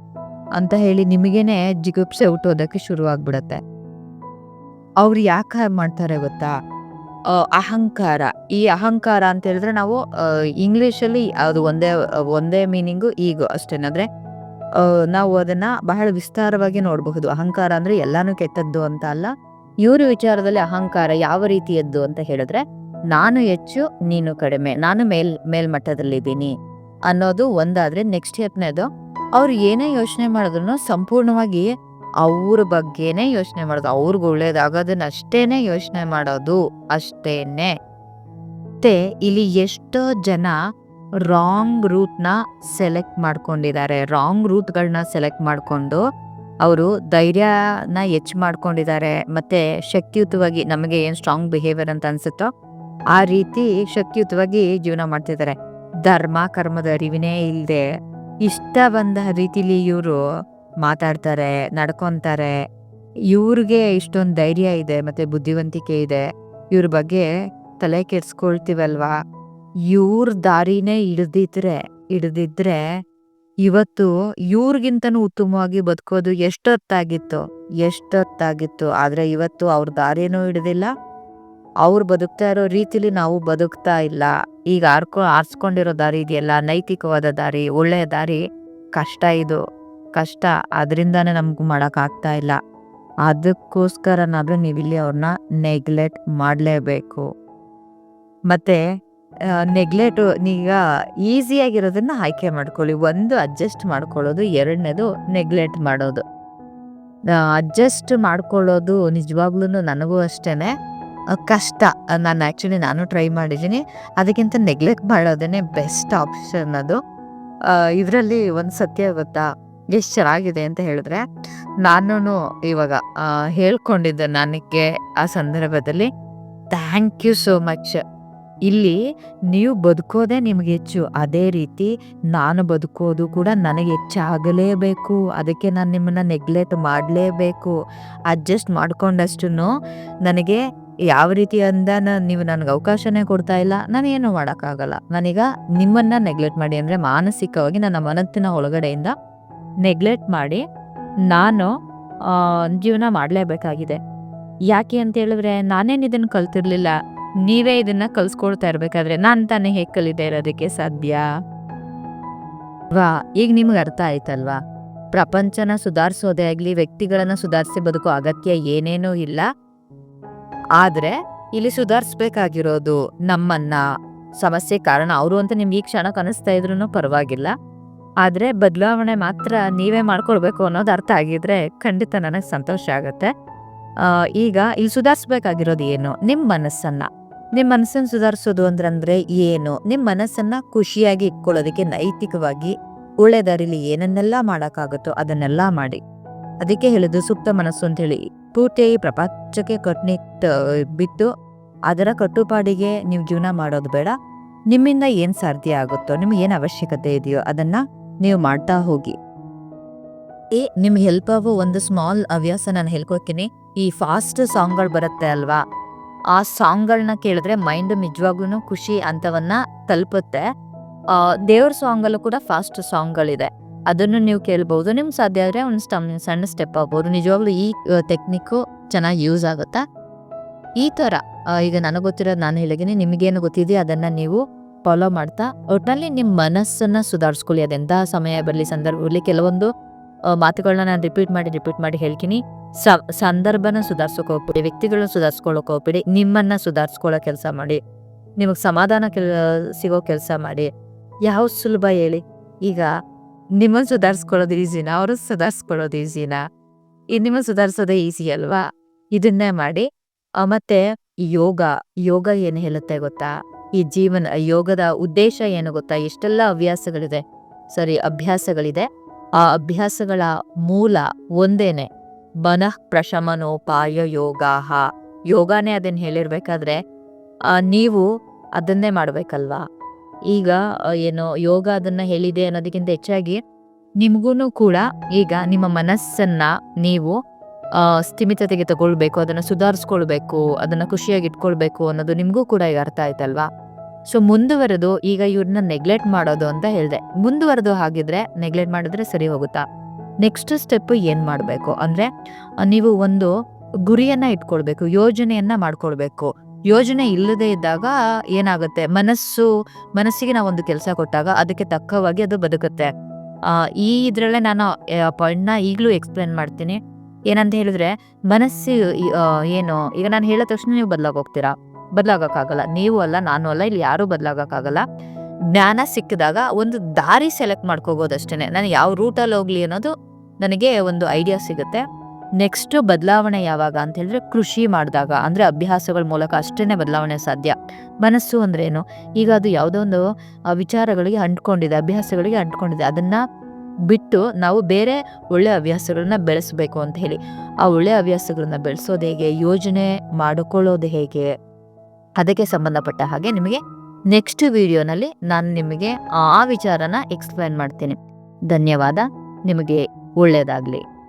ಅಂತ ಹೇಳಿ ನಿಮಗೇನೆ ಜಿಗುಪ್ಸೆ ಹುಟ್ಟೋದಕ್ಕೆ ಶುರುವಾಗ್ಬಿಡತ್ತೆ ಅವ್ರು ಯಾಕೆ ಮಾಡ್ತಾರೆ ಗೊತ್ತಾ? ಅಹಂಕಾರ. ಈ ಅಹಂಕಾರ ಅಂತ ಹೇಳಿದ್ರೆ ನಾವು ಇಂಗ್ಲೀಷಲ್ಲಿ ಅದು ಒಂದೇ ಒಂದೇ ಮೀನಿಂಗು ಈಗ ಅಷ್ಟೇನಾದ್ರೆ ನಾವು ಅದನ್ನ ಬಹಳ ವಿಸ್ತಾರವಾಗಿ ನೋಡಬಹುದು. ಅಹಂಕಾರ ಅಂದ್ರೆ ಎಲ್ಲಾನು ಕೆಟ್ಟದ್ದು ಅಂತ ಅಲ್ಲ. ಇವ್ರ ವಿಚಾರದಲ್ಲಿ ಅಹಂಕಾರ ಯಾವ ರೀತಿಯದ್ದು ಅಂತ ಹೇಳಿದ್ರೆ, ನಾನು ಹೆಚ್ಚು, ನೀನು ಕಡಿಮೆ. ನಾನು ಮೇಲ್, ಮೇಲ್ಮಟ್ಟದಲ್ಲಿದ್ದೀನಿ. ಅನ್ನೋದು ಒಂದಾದ್ರೆ ನೆಕ್ಸ್ಟ್ ಹತ್ತನೇದು ಅವ್ರು ಏನೇ ಯೋಚನೆ ಮಾಡಿದ್ರು ಸಂಪೂರ್ಣವಾಗಿ ಅವ್ರ ಬಗ್ಗೆನೇ ಯೋಚನೆ ಮಾಡೋದು. ಅವ್ರಿಗೆ ಒಳ್ಳೇದಾಗೋದನ್ನ ಅಷ್ಟೇನೆ ಯೋಚನೆ ಮಾಡೋದು. ಅಷ್ಟೇನೆ. ಮತ್ತೆ ಇಲ್ಲಿ ಎಷ್ಟೋ ಜನ ರಾಂಗ್ ರೂಟ್ನ ಸೆಲೆಕ್ಟ್ ಮಾಡ್ಕೊಂಡಿದ್ದಾರೆ. ರಾಂಗ್ ರೂಟ್ಗಳನ್ನ ಸೆಲೆಕ್ಟ್ ಮಾಡಿಕೊಂಡು ಅವರು ಧೈರ್ಯನ ಹೆಚ್ಚು ಮಾಡ್ಕೊಂಡಿದ್ದಾರೆ. ಮತ್ತೆ ಶಕ್ತಿಯುತವಾಗಿ ನಮಗೆ ಏನು ಸ್ಟ್ರಾಂಗ್ ಬಿಹೇವಿಯರ್ ಅಂತ ಅನ್ಸುತ್ತೋ ಆ ರೀತಿ ಶಕ್ತಿಯುತವಾಗಿ ಜೀವನ ಮಾಡ್ತಿದ್ದಾರೆ. ಧರ್ಮ, ಕರ್ಮದ ಅರಿವಿನೇ ಇಲ್ಲದೆ ಇಷ್ಟ ಬಂದ ರೀತಿಲಿ ಇವರು ಮಾತಾಡ್ತಾರೆ, ನಡ್ಕೊತಾರೆ. ಇವ್ರಿಗೆ ಇಷ್ಟೊಂದು ಧೈರ್ಯ ಇದೆ ಮತ್ತೆ ಬುದ್ಧಿವಂತಿಕೆ ಇದೆ. ಇವ್ರ ಬಗ್ಗೆ ತಲೆ ಕೆಡ್ಸ್ಕೊಳ್ತೀವಲ್ವಾ? ಇವ್ರ ದಾರಿನೇ ಹಿಡ್ದಿದ್ರೆ ಹಿಡ್ದಿದ್ರೆ ಇವತ್ತು ಇವ್ರಿಗಿಂತನೂ ಉತ್ತಮವಾಗಿ ಬದುಕೋದು ಎಷ್ಟೊತ್ತಾಗಿತ್ತು? ಎಷ್ಟೊತ್ತಾಗಿತ್ತು? ಆದರೆ ಇವತ್ತು ಅವ್ರ ದಾರಿನೂ ಹಿಡ್ದಿಲ್ಲ ಅವ್ರು ಬದುಕ್ತಾ ಇರೋ ರೀತಿಲಿ ನಾವು ಬದುಕ್ತಾ ಇಲ್ಲ. ಈಗ ಆರ್ಕೊ ಆರಿಸ್ಕೊಂಡಿರೋ ದಾರಿ ಇದೆಯಲ್ಲ ನೈತಿಕವಾದ ದಾರಿ ಒಳ್ಳೆಯ ದಾರಿ ಕಷ್ಟ ಇದು. ಕಷ್ಟ ಅದರಿಂದನೇ ನಮ್ಗೆ ಮಾಡೋಕ್ಕಾಗ್ತಾ ಇಲ್ಲ. ಅದಕ್ಕೋಸ್ಕರನಾದ್ರೂ ನೀವಿಲ್ಲಿ ಅವ್ರನ್ನ ನೆಗ್ಲೆಕ್ಟ್ ಮಾಡಲೇಬೇಕು. ಮತ್ತೆ ನೆಗ್ಲೆಟು ಈಗ ಈಸಿಯಾಗಿರೋದನ್ನ ಆಯ್ಕೆ ಮಾಡ್ಕೊಳ್ಳಿ. ಒಂದು ಅಡ್ಜಸ್ಟ್ ಮಾಡ್ಕೊಳ್ಳೋದು ಎರಡನೇದು ನೆಗ್ಲೆಕ್ಟ್ ಮಾಡೋದು. ಅಡ್ಜಸ್ಟ್ ಮಾಡ್ಕೊಳ್ಳೋದು ನಿಜವಾಗ್ಲೂ ನನಗೂ ಅಷ್ಟೇನೆ. ಆ, ಕಷ್ಟ ನಾನು ಆ್ಯಕ್ಚುಲಿ ನಾನು ಟ್ರೈ ಮಾಡಿದ್ದೀನಿ. ಅದಕ್ಕಿಂತ ನೆಗ್ಲೆಕ್ಟ್ ಮಾಡೋದೇ ಬೆಸ್ಟ್ ಆಪ್ಷನ್ ಅದು. ಇದರಲ್ಲಿ ಒಂದು ಸತ್ಯ ಗೊತ್ತಾ? ಎಷ್ಟು ಚೆನ್ನಾಗಿದೆ ಅಂತ ಹೇಳಿದ್ರೆ ನಾನು ಇವಾಗ ಹೇಳ್ಕೊಂಡಿದ್ದೆ ನನಗೆ ಆ ಸಂದರ್ಭದಲ್ಲಿ. ಥ್ಯಾಂಕ್ ಯು ಸೋ ಮಚ್ ಇಲ್ಲಿ ನೀವು ಬದುಕೋದೇ ನಿಮ್ಗೆ ಹೆಚ್ಚು. ಅದೇ ರೀತಿ ನಾನು ಬದುಕೋದು ಕೂಡ ನನಗೆ ಹೆಚ್ಚಾಗಲೇಬೇಕು. ಅದಕ್ಕೆ ನಾನು ನಿಮ್ಮನ್ನ ನೆಗ್ಲೆಕ್ಟ್ ಮಾಡಲೇಬೇಕು. ಅಡ್ಜಸ್ಟ್ ಮಾಡಿಕೊಂಡಷ್ಟು ನನಗೆ ಯಾವ ರೀತಿ ಅಂದ ನೀವು ನನಗೆ ಅವಕಾಶನೇ ಕೊಡ್ತಾ ಇಲ್ಲ ನಾನು ಏನು ಮಾಡೋಕ್ಕಾಗಲ್ಲ. ನಾನೀಗ ನಿಮ್ಮನ್ನ ನೆಗ್ಲೆಕ್ಟ್ ಮಾಡಿ ಅಂದರೆ ಮಾನಸಿಕವಾಗಿ ನನ್ನ ಮನಸ್ಸಿನ ಒಳಗಡೆಯಿಂದ ನೆಗ್ಲೆಕ್ಟ್ ಮಾಡಿ ನಾನು ಜೀವನ ಮಾಡಲೇಬೇಕಾಗಿದೆ. ಯಾಕೆ ಅಂತ ಹೇಳಿದ್ರೆ ನಾನೇನು ಇದನ್ನು ಕಲ್ತಿರ್ಲಿಲ್ಲ. ನೀವೇ ಇದನ್ನ ಕಲ್ಸ್ಕೊಳ್ತಾ ಇರಬೇಕಾದ್ರೆ ನಾನು ತಾನೇ ಹೇಗೆ ಕಲಿದೆ ಇರೋದಕ್ಕೆ ಸಾಧ್ಯ? ವಾ, ಈಗ ನಿಮ್ಗೆ ಅರ್ಥ ಆಯ್ತಲ್ವಾ? ಪ್ರಪಂಚನ ಸುಧಾರಿಸೋದೇ ಆಗಲಿ, ವ್ಯಕ್ತಿಗಳನ್ನು ಸುಧಾರಿಸಿ ಬದುಕೋ ಅಗತ್ಯ ಏನೇನೂ ಇಲ್ಲ. ಆದ್ರೆ ಇಲ್ಲಿ ಸುಧಾರಿಸ್ಬೇಕಾಗಿರೋದು ನಮ್ಮನ್ನ, ಸಮಸ್ಯೆ ಕಾರಣ ಅವರು ಅಂತ ನಿಮ್ಗೆ ಈ ಕ್ಷಣ ಕನಿಸ್ತಾ ಇದ್ರು ಪರವಾಗಿಲ್ಲ. ಆದ್ರೆ ಬದಲಾವಣೆ ಮಾತ್ರ ನೀವೇ ಮಾಡ್ಕೊಳ್ಬೇಕು ಅನ್ನೋದು ಅರ್ಥ ಆಗಿದ್ರೆ ಖಂಡಿತ ನನಗೆ ಸಂತೋಷ ಆಗುತ್ತೆ. ಈಗ ಇಲ್ಲಿ ಸುಧಾರಿಸ್ಬೇಕಾಗಿರೋದು ಏನು? ನಿಮ್ಮ ಮನಸ್ಸನ್ನ. ನಿಮ್ಮ ಮನಸ್ಸನ್ನ ಸುಧಾರಿಸೋದು ಅಂದ್ರೆ ಏನು? ನಿಮ್ಮ ಮನಸ್ಸನ್ನ ಖುಷಿಯಾಗಿ ಇಟ್ಕೊಳ್ಳೋದಕ್ಕೆ ನೈತಿಕವಾಗಿ ಒಳ್ಳೆ ದಾರಿಲಿ ಏನನ್ನೆಲ್ಲ ಮಾಡೋಕ್ಕಾಗುತ್ತೋ ಅದನ್ನೆಲ್ಲ ಮಾಡಿ. ಅದಕ್ಕೆ ಹೇಳಿದ್ದು ಸುಪ್ತ ಮನಸ್ಸು ಅಂತ ಹೇಳಿ ಪೂರ್ತಿಯಾಗಿ ಪ್ರಪಂಚಕ್ಕೆ ಕಟ್ನಿಟ್ ಬಿದ್ದು ಅದರ ಕಟ್ಟುಪಾಡಿಗೆ ನೀವು ಜೀವನ ಮಾಡೋದು ಬೇಡ. ನಿಮ್ಮಿಂದ ಏನು ಸಾಧ್ಯ ಆಗುತ್ತೋ, ನಿಮ್ಗೆ ಏನು ಅವಶ್ಯಕತೆ ಇದೆಯೋ ಅದನ್ನು ನೀವು ಮಾಡ್ತಾ ಹೋಗಿ. ಏ ನಿಮ್ಗೆ ಹೆಲ್ಪ್ ಆಗೋ ಒಂದು ಸ್ಮಾಲ್ ಹವ್ಯಾಸ ನಾನು ಹೇಳ್ಕೊತೀನಿ. ಈ ಫಾಸ್ಟ್ ಸಾಂಗ್ಗಳು ಬರುತ್ತೆ ಅಲ್ವಾ? ಆ ಸಾಂಗ್ಗಳನ್ನ ಕೇಳಿದ್ರೆ ಮೈಂಡ್ ನಿಜವಾಗ್ಲೂ ಖುಷಿ ಅಂತವನ್ನ ತಲುಪುತ್ತೆ. ದೇವ್ರ ಸಾಂಗಲ್ಲೂ ಕೂಡ ಫಾಸ್ಟ್ ಸಾಂಗ್ಗಳಿದೆ. ಅದನ್ನು ನೀವು ಕೇಳ್ಬೋದು. ನಿಮ್ಗೆ ಸಾಧ್ಯ ಆದರೆ ಒಂದು ಸಣ್ಣ ಸ್ಟೆಪ್ ಆಗ್ಬೋದು. ನಿಜವಾಗ್ಲೂ ಈ ಟೆಕ್ನಿಕ್ಕು ಚೆನ್ನಾಗಿ ಯೂಸ್ ಆಗುತ್ತಾ? ಈ ಥರ ಈಗ ನನಗೆ ಗೊತ್ತಿರೋದು ನಾನು ಹೇಳಿದ್ದೀನಿ, ನಿಮಗೇನು ಗೊತ್ತಿದೆ ಅದನ್ನು ನೀವು ಫಾಲೋ ಮಾಡ್ತಾ ಒಟ್ಟಿನಲ್ಲಿ ನಿಮ್ಮ ಮನಸ್ಸನ್ನು ಸುಧಾರಿಸ್ಕೊಳ್ಳಿ. ಅದೆಂಥ ಸಮಯ ಬರಲಿ, ಸಂದರ್ಭ ಬರಲಿ, ಕೆಲವೊಂದು ಮಾತುಗಳನ್ನ ನಾನು ರಿಪೀಟ್ ಮಾಡಿ ರಿಪೀಟ್ ಮಾಡಿ ಹೇಳ್ತೀನಿ. ಸಂದರ್ಭನ ಸುಧಾರಿಸೋಕೆ ಹೋಗ್ಬಿಡಿ ವ್ಯಕ್ತಿಗಳನ್ನ ಸುಧಾರಿಸ್ಕೊಳ್ಳೋಕೆ ಹೋಗ್ಬಿಡಿ ನಿಮ್ಮನ್ನು ಸುಧಾರಿಸ್ಕೊಳ್ಳೋ ಕೆಲಸ ಮಾಡಿ. ನಿಮಗೆ ಸಮಾಧಾನ ಕೆಲ, ಸಿಗೋ ಕೆಲಸ ಮಾಡಿ. ಯಾವ ಸುಲಭ ಹೇಳಿ? ಈಗ ನಿಮ್ಮನ್ನು ಸುಧಾರಿಸ್ಕೊಳ್ಳೋದು ಈಸಿನಾ ಅವರು ಸುಧಾರಿಸ್ಕೊಳ್ಳೋದು ಈಸಿನಾ ಇದು ನಿಮ್ಮನ್ನು ಸುಧಾರಿಸೋದೇ ಈಸಿ ಅಲ್ವಾ? ಇದನ್ನೇ ಮಾಡಿ ಮತ್ತೆ ಯೋಗ ಯೋಗ ಏನು ಹೇಳುತ್ತೆ ಗೊತ್ತಾ? ಈ ಜೀವನ ಯೋಗದ ಉದ್ದೇಶ ಏನು ಗೊತ್ತಾ? ಎಷ್ಟೆಲ್ಲ ಹವ್ಯಾಸಗಳಿದೆ ಸಾರಿ ಅಭ್ಯಾಸಗಳಿದೆ. ಆ ಅಭ್ಯಾಸಗಳ ಮೂಲ ಒಂದೇನೆ ಮನಃ ಪ್ರಶಮನೋಪಾಯ ಯೋಗಾಹ. ಯೋಗಾನೇ ಅದನ್ನ ಹೇಳಿರ್ಬೇಕಾದ್ರೆ ನೀವು ಅದನ್ನೇ ಮಾಡ್ಬೇಕಲ್ವಾ? ಈಗ ಏನು, ಯೋಗ ಅದನ್ನ ಹೇಳಿದೆ ಅನ್ನೋದಕ್ಕಿಂತ ಹೆಚ್ಚಾಗಿ ನಿಮಗೂ ಕೂಡ ಈಗ ನಿಮ್ಮ ಮನಸ್ಸನ್ನ ನೀವು ಸ್ಥಿಮಿತತೆಗೆ ತಗೊಳ್ಬೇಕು, ಅದನ್ನ ಸುಧಾರಿಸ್ಕೊಳ್ಬೇಕು, ಅದನ್ನ ಖುಷಿಯಾಗಿ ಇಟ್ಕೊಳ್ಬೇಕು ಅನ್ನೋದು ನಿಮಗೂ ಕೂಡ ಈಗ ಅರ್ಥ ಆಯ್ತಲ್ವಾ? ಸೊ ಮುಂದುವರೆದು ಈಗ ಇವ್ರನ್ನ ನೆಗ್ಲೆಕ್ಟ್ ಮಾಡೋದು ಅಂತ ಹೇಳಿದೆ. ಮುಂದುವರೆದು ಹಾಗಿದ್ರೆ ನೆಗ್ಲೆಕ್ಟ್ ಮಾಡಿದ್ರೆ ಸರಿ ಹೋಗುತ್ತಾ? ನೆಕ್ಸ್ಟ್ ಸ್ಟೆಪ್ ಏನು ಮಾಡಬೇಕು? ಅಂದ್ರೆ ನೀವು ಒಂದು ಗುರಿಯನ್ನ ಇಟ್ಕೊಳ್ಬೇಕು, ಯೋಜನೆಯನ್ನ ಮಾಡ್ಕೊಳ್ಬೇಕು. ಯೋಜನೆ ಇಲ್ಲದೆ ಇದ್ದಾಗ ಏನಾಗುತ್ತೆ? ಮನಸ್ಸು, ಮನಸ್ಸಿಗೆ ನಾವು ಒಂದು ಕೆಲಸ ಕೊಟ್ಟಾಗ ಅದಕ್ಕೆ ತಕ್ಕವಾಗಿ ಅದು ಬದುಕುತ್ತೆ. ಈ ಇದರಲ್ಲೇ ನಾನು ಪಾಯಿಂಟ್ನ ಈಗಲೂ ಎಕ್ಸ್ಪ್ಲೇನ್ ಮಾಡ್ತೀನಿ. ಏನಂತ ಹೇಳಿದ್ರೆ, ಮನಸ್ಸು ಏನು, ಈಗ ನಾನು ಹೇಳಿದ ತಕ್ಷಣ ನೀವು ಬದಲಾಗೋಗ್ತೀರಾ? ಬದಲಾಗೋಕ್ಕಾಗಲ್ಲ. ನೀವು ಅಲ್ಲ, ನಾನು ಅಲ್ಲ, ಇಲ್ಲಿ ಯಾರೂ ಬದಲಾಗೋಕ್ಕಾಗಲ್ಲ. ಜ್ಞಾನ ಸಿಕ್ಕಿದಾಗ ಒಂದು ದಾರಿ ಸೆಲೆಕ್ಟ್ ಮಾಡ್ಕೋಬೋದಷ್ಟೇ ನಾನು ಯಾವ ರೂಟಲ್ಲಿ ಹೋಗ್ಲಿ ಅನ್ನೋದು ನನಗೆ ಒಂದು ಐಡಿಯಾ ಸಿಗುತ್ತೆ. ನೆಕ್ಸ್ಟ್ ಬದಲಾವಣೆ ಯಾವಾಗ ಅಂತ ಹೇಳಿದ್ರೆ ಕೃಷಿ ಮಾಡಿದಾಗ, ಅಂದ್ರೆ ಅಭ್ಯಾಸಗಳ ಮೂಲಕ ಅಷ್ಟೇ ಬದಲಾವಣೆ ಸಾಧ್ಯ. ಮನಸ್ಸು ಅಂದ್ರೆ ಏನು? ಈಗ ಅದು ಯಾವುದೋ ಒಂದು ವಿಚಾರಗಳಿಗೆ ಅಂಟ್ಕೊಂಡಿದೆ, ಅಭ್ಯಾಸಗಳಿಗೆ ಅಂಟ್ಕೊಂಡಿದೆ. ಅದನ್ನ ಬಿಟ್ಟು ನಾವು ಬೇರೆ ಒಳ್ಳೆ ಹವ್ಯಾಸಗಳನ್ನ ಬೆಳೆಸಬೇಕು ಅಂತ ಹೇಳಿ. ಆ ಒಳ್ಳೆ ಹವ್ಯಾಸಗಳನ್ನ ಬೆಳೆಸೋದು ಹೇಗೆ? ಯೋಜನೆ ಮಾಡಿಕೊಳ್ಳೋದು ಹೇಗೆ? ಅದಕ್ಕೆ ಸಂಬಂಧಪಟ್ಟ ಹಾಗೆ ನಿಮಗೆ ನೆಕ್ಸ್ಟ್ ವಿಡಿಯೋನಲ್ಲಿ ನಾನು ನಿಮಗೆ ಆ ವಿಚಾರನ ಎಕ್ಸ್ಪ್ಲೈನ್ ಮಾಡ್ತೀನಿ. ಧನ್ಯವಾದ. ನಿಮಗೆ ಒಳ್ಳೆಯದಾಗಲಿ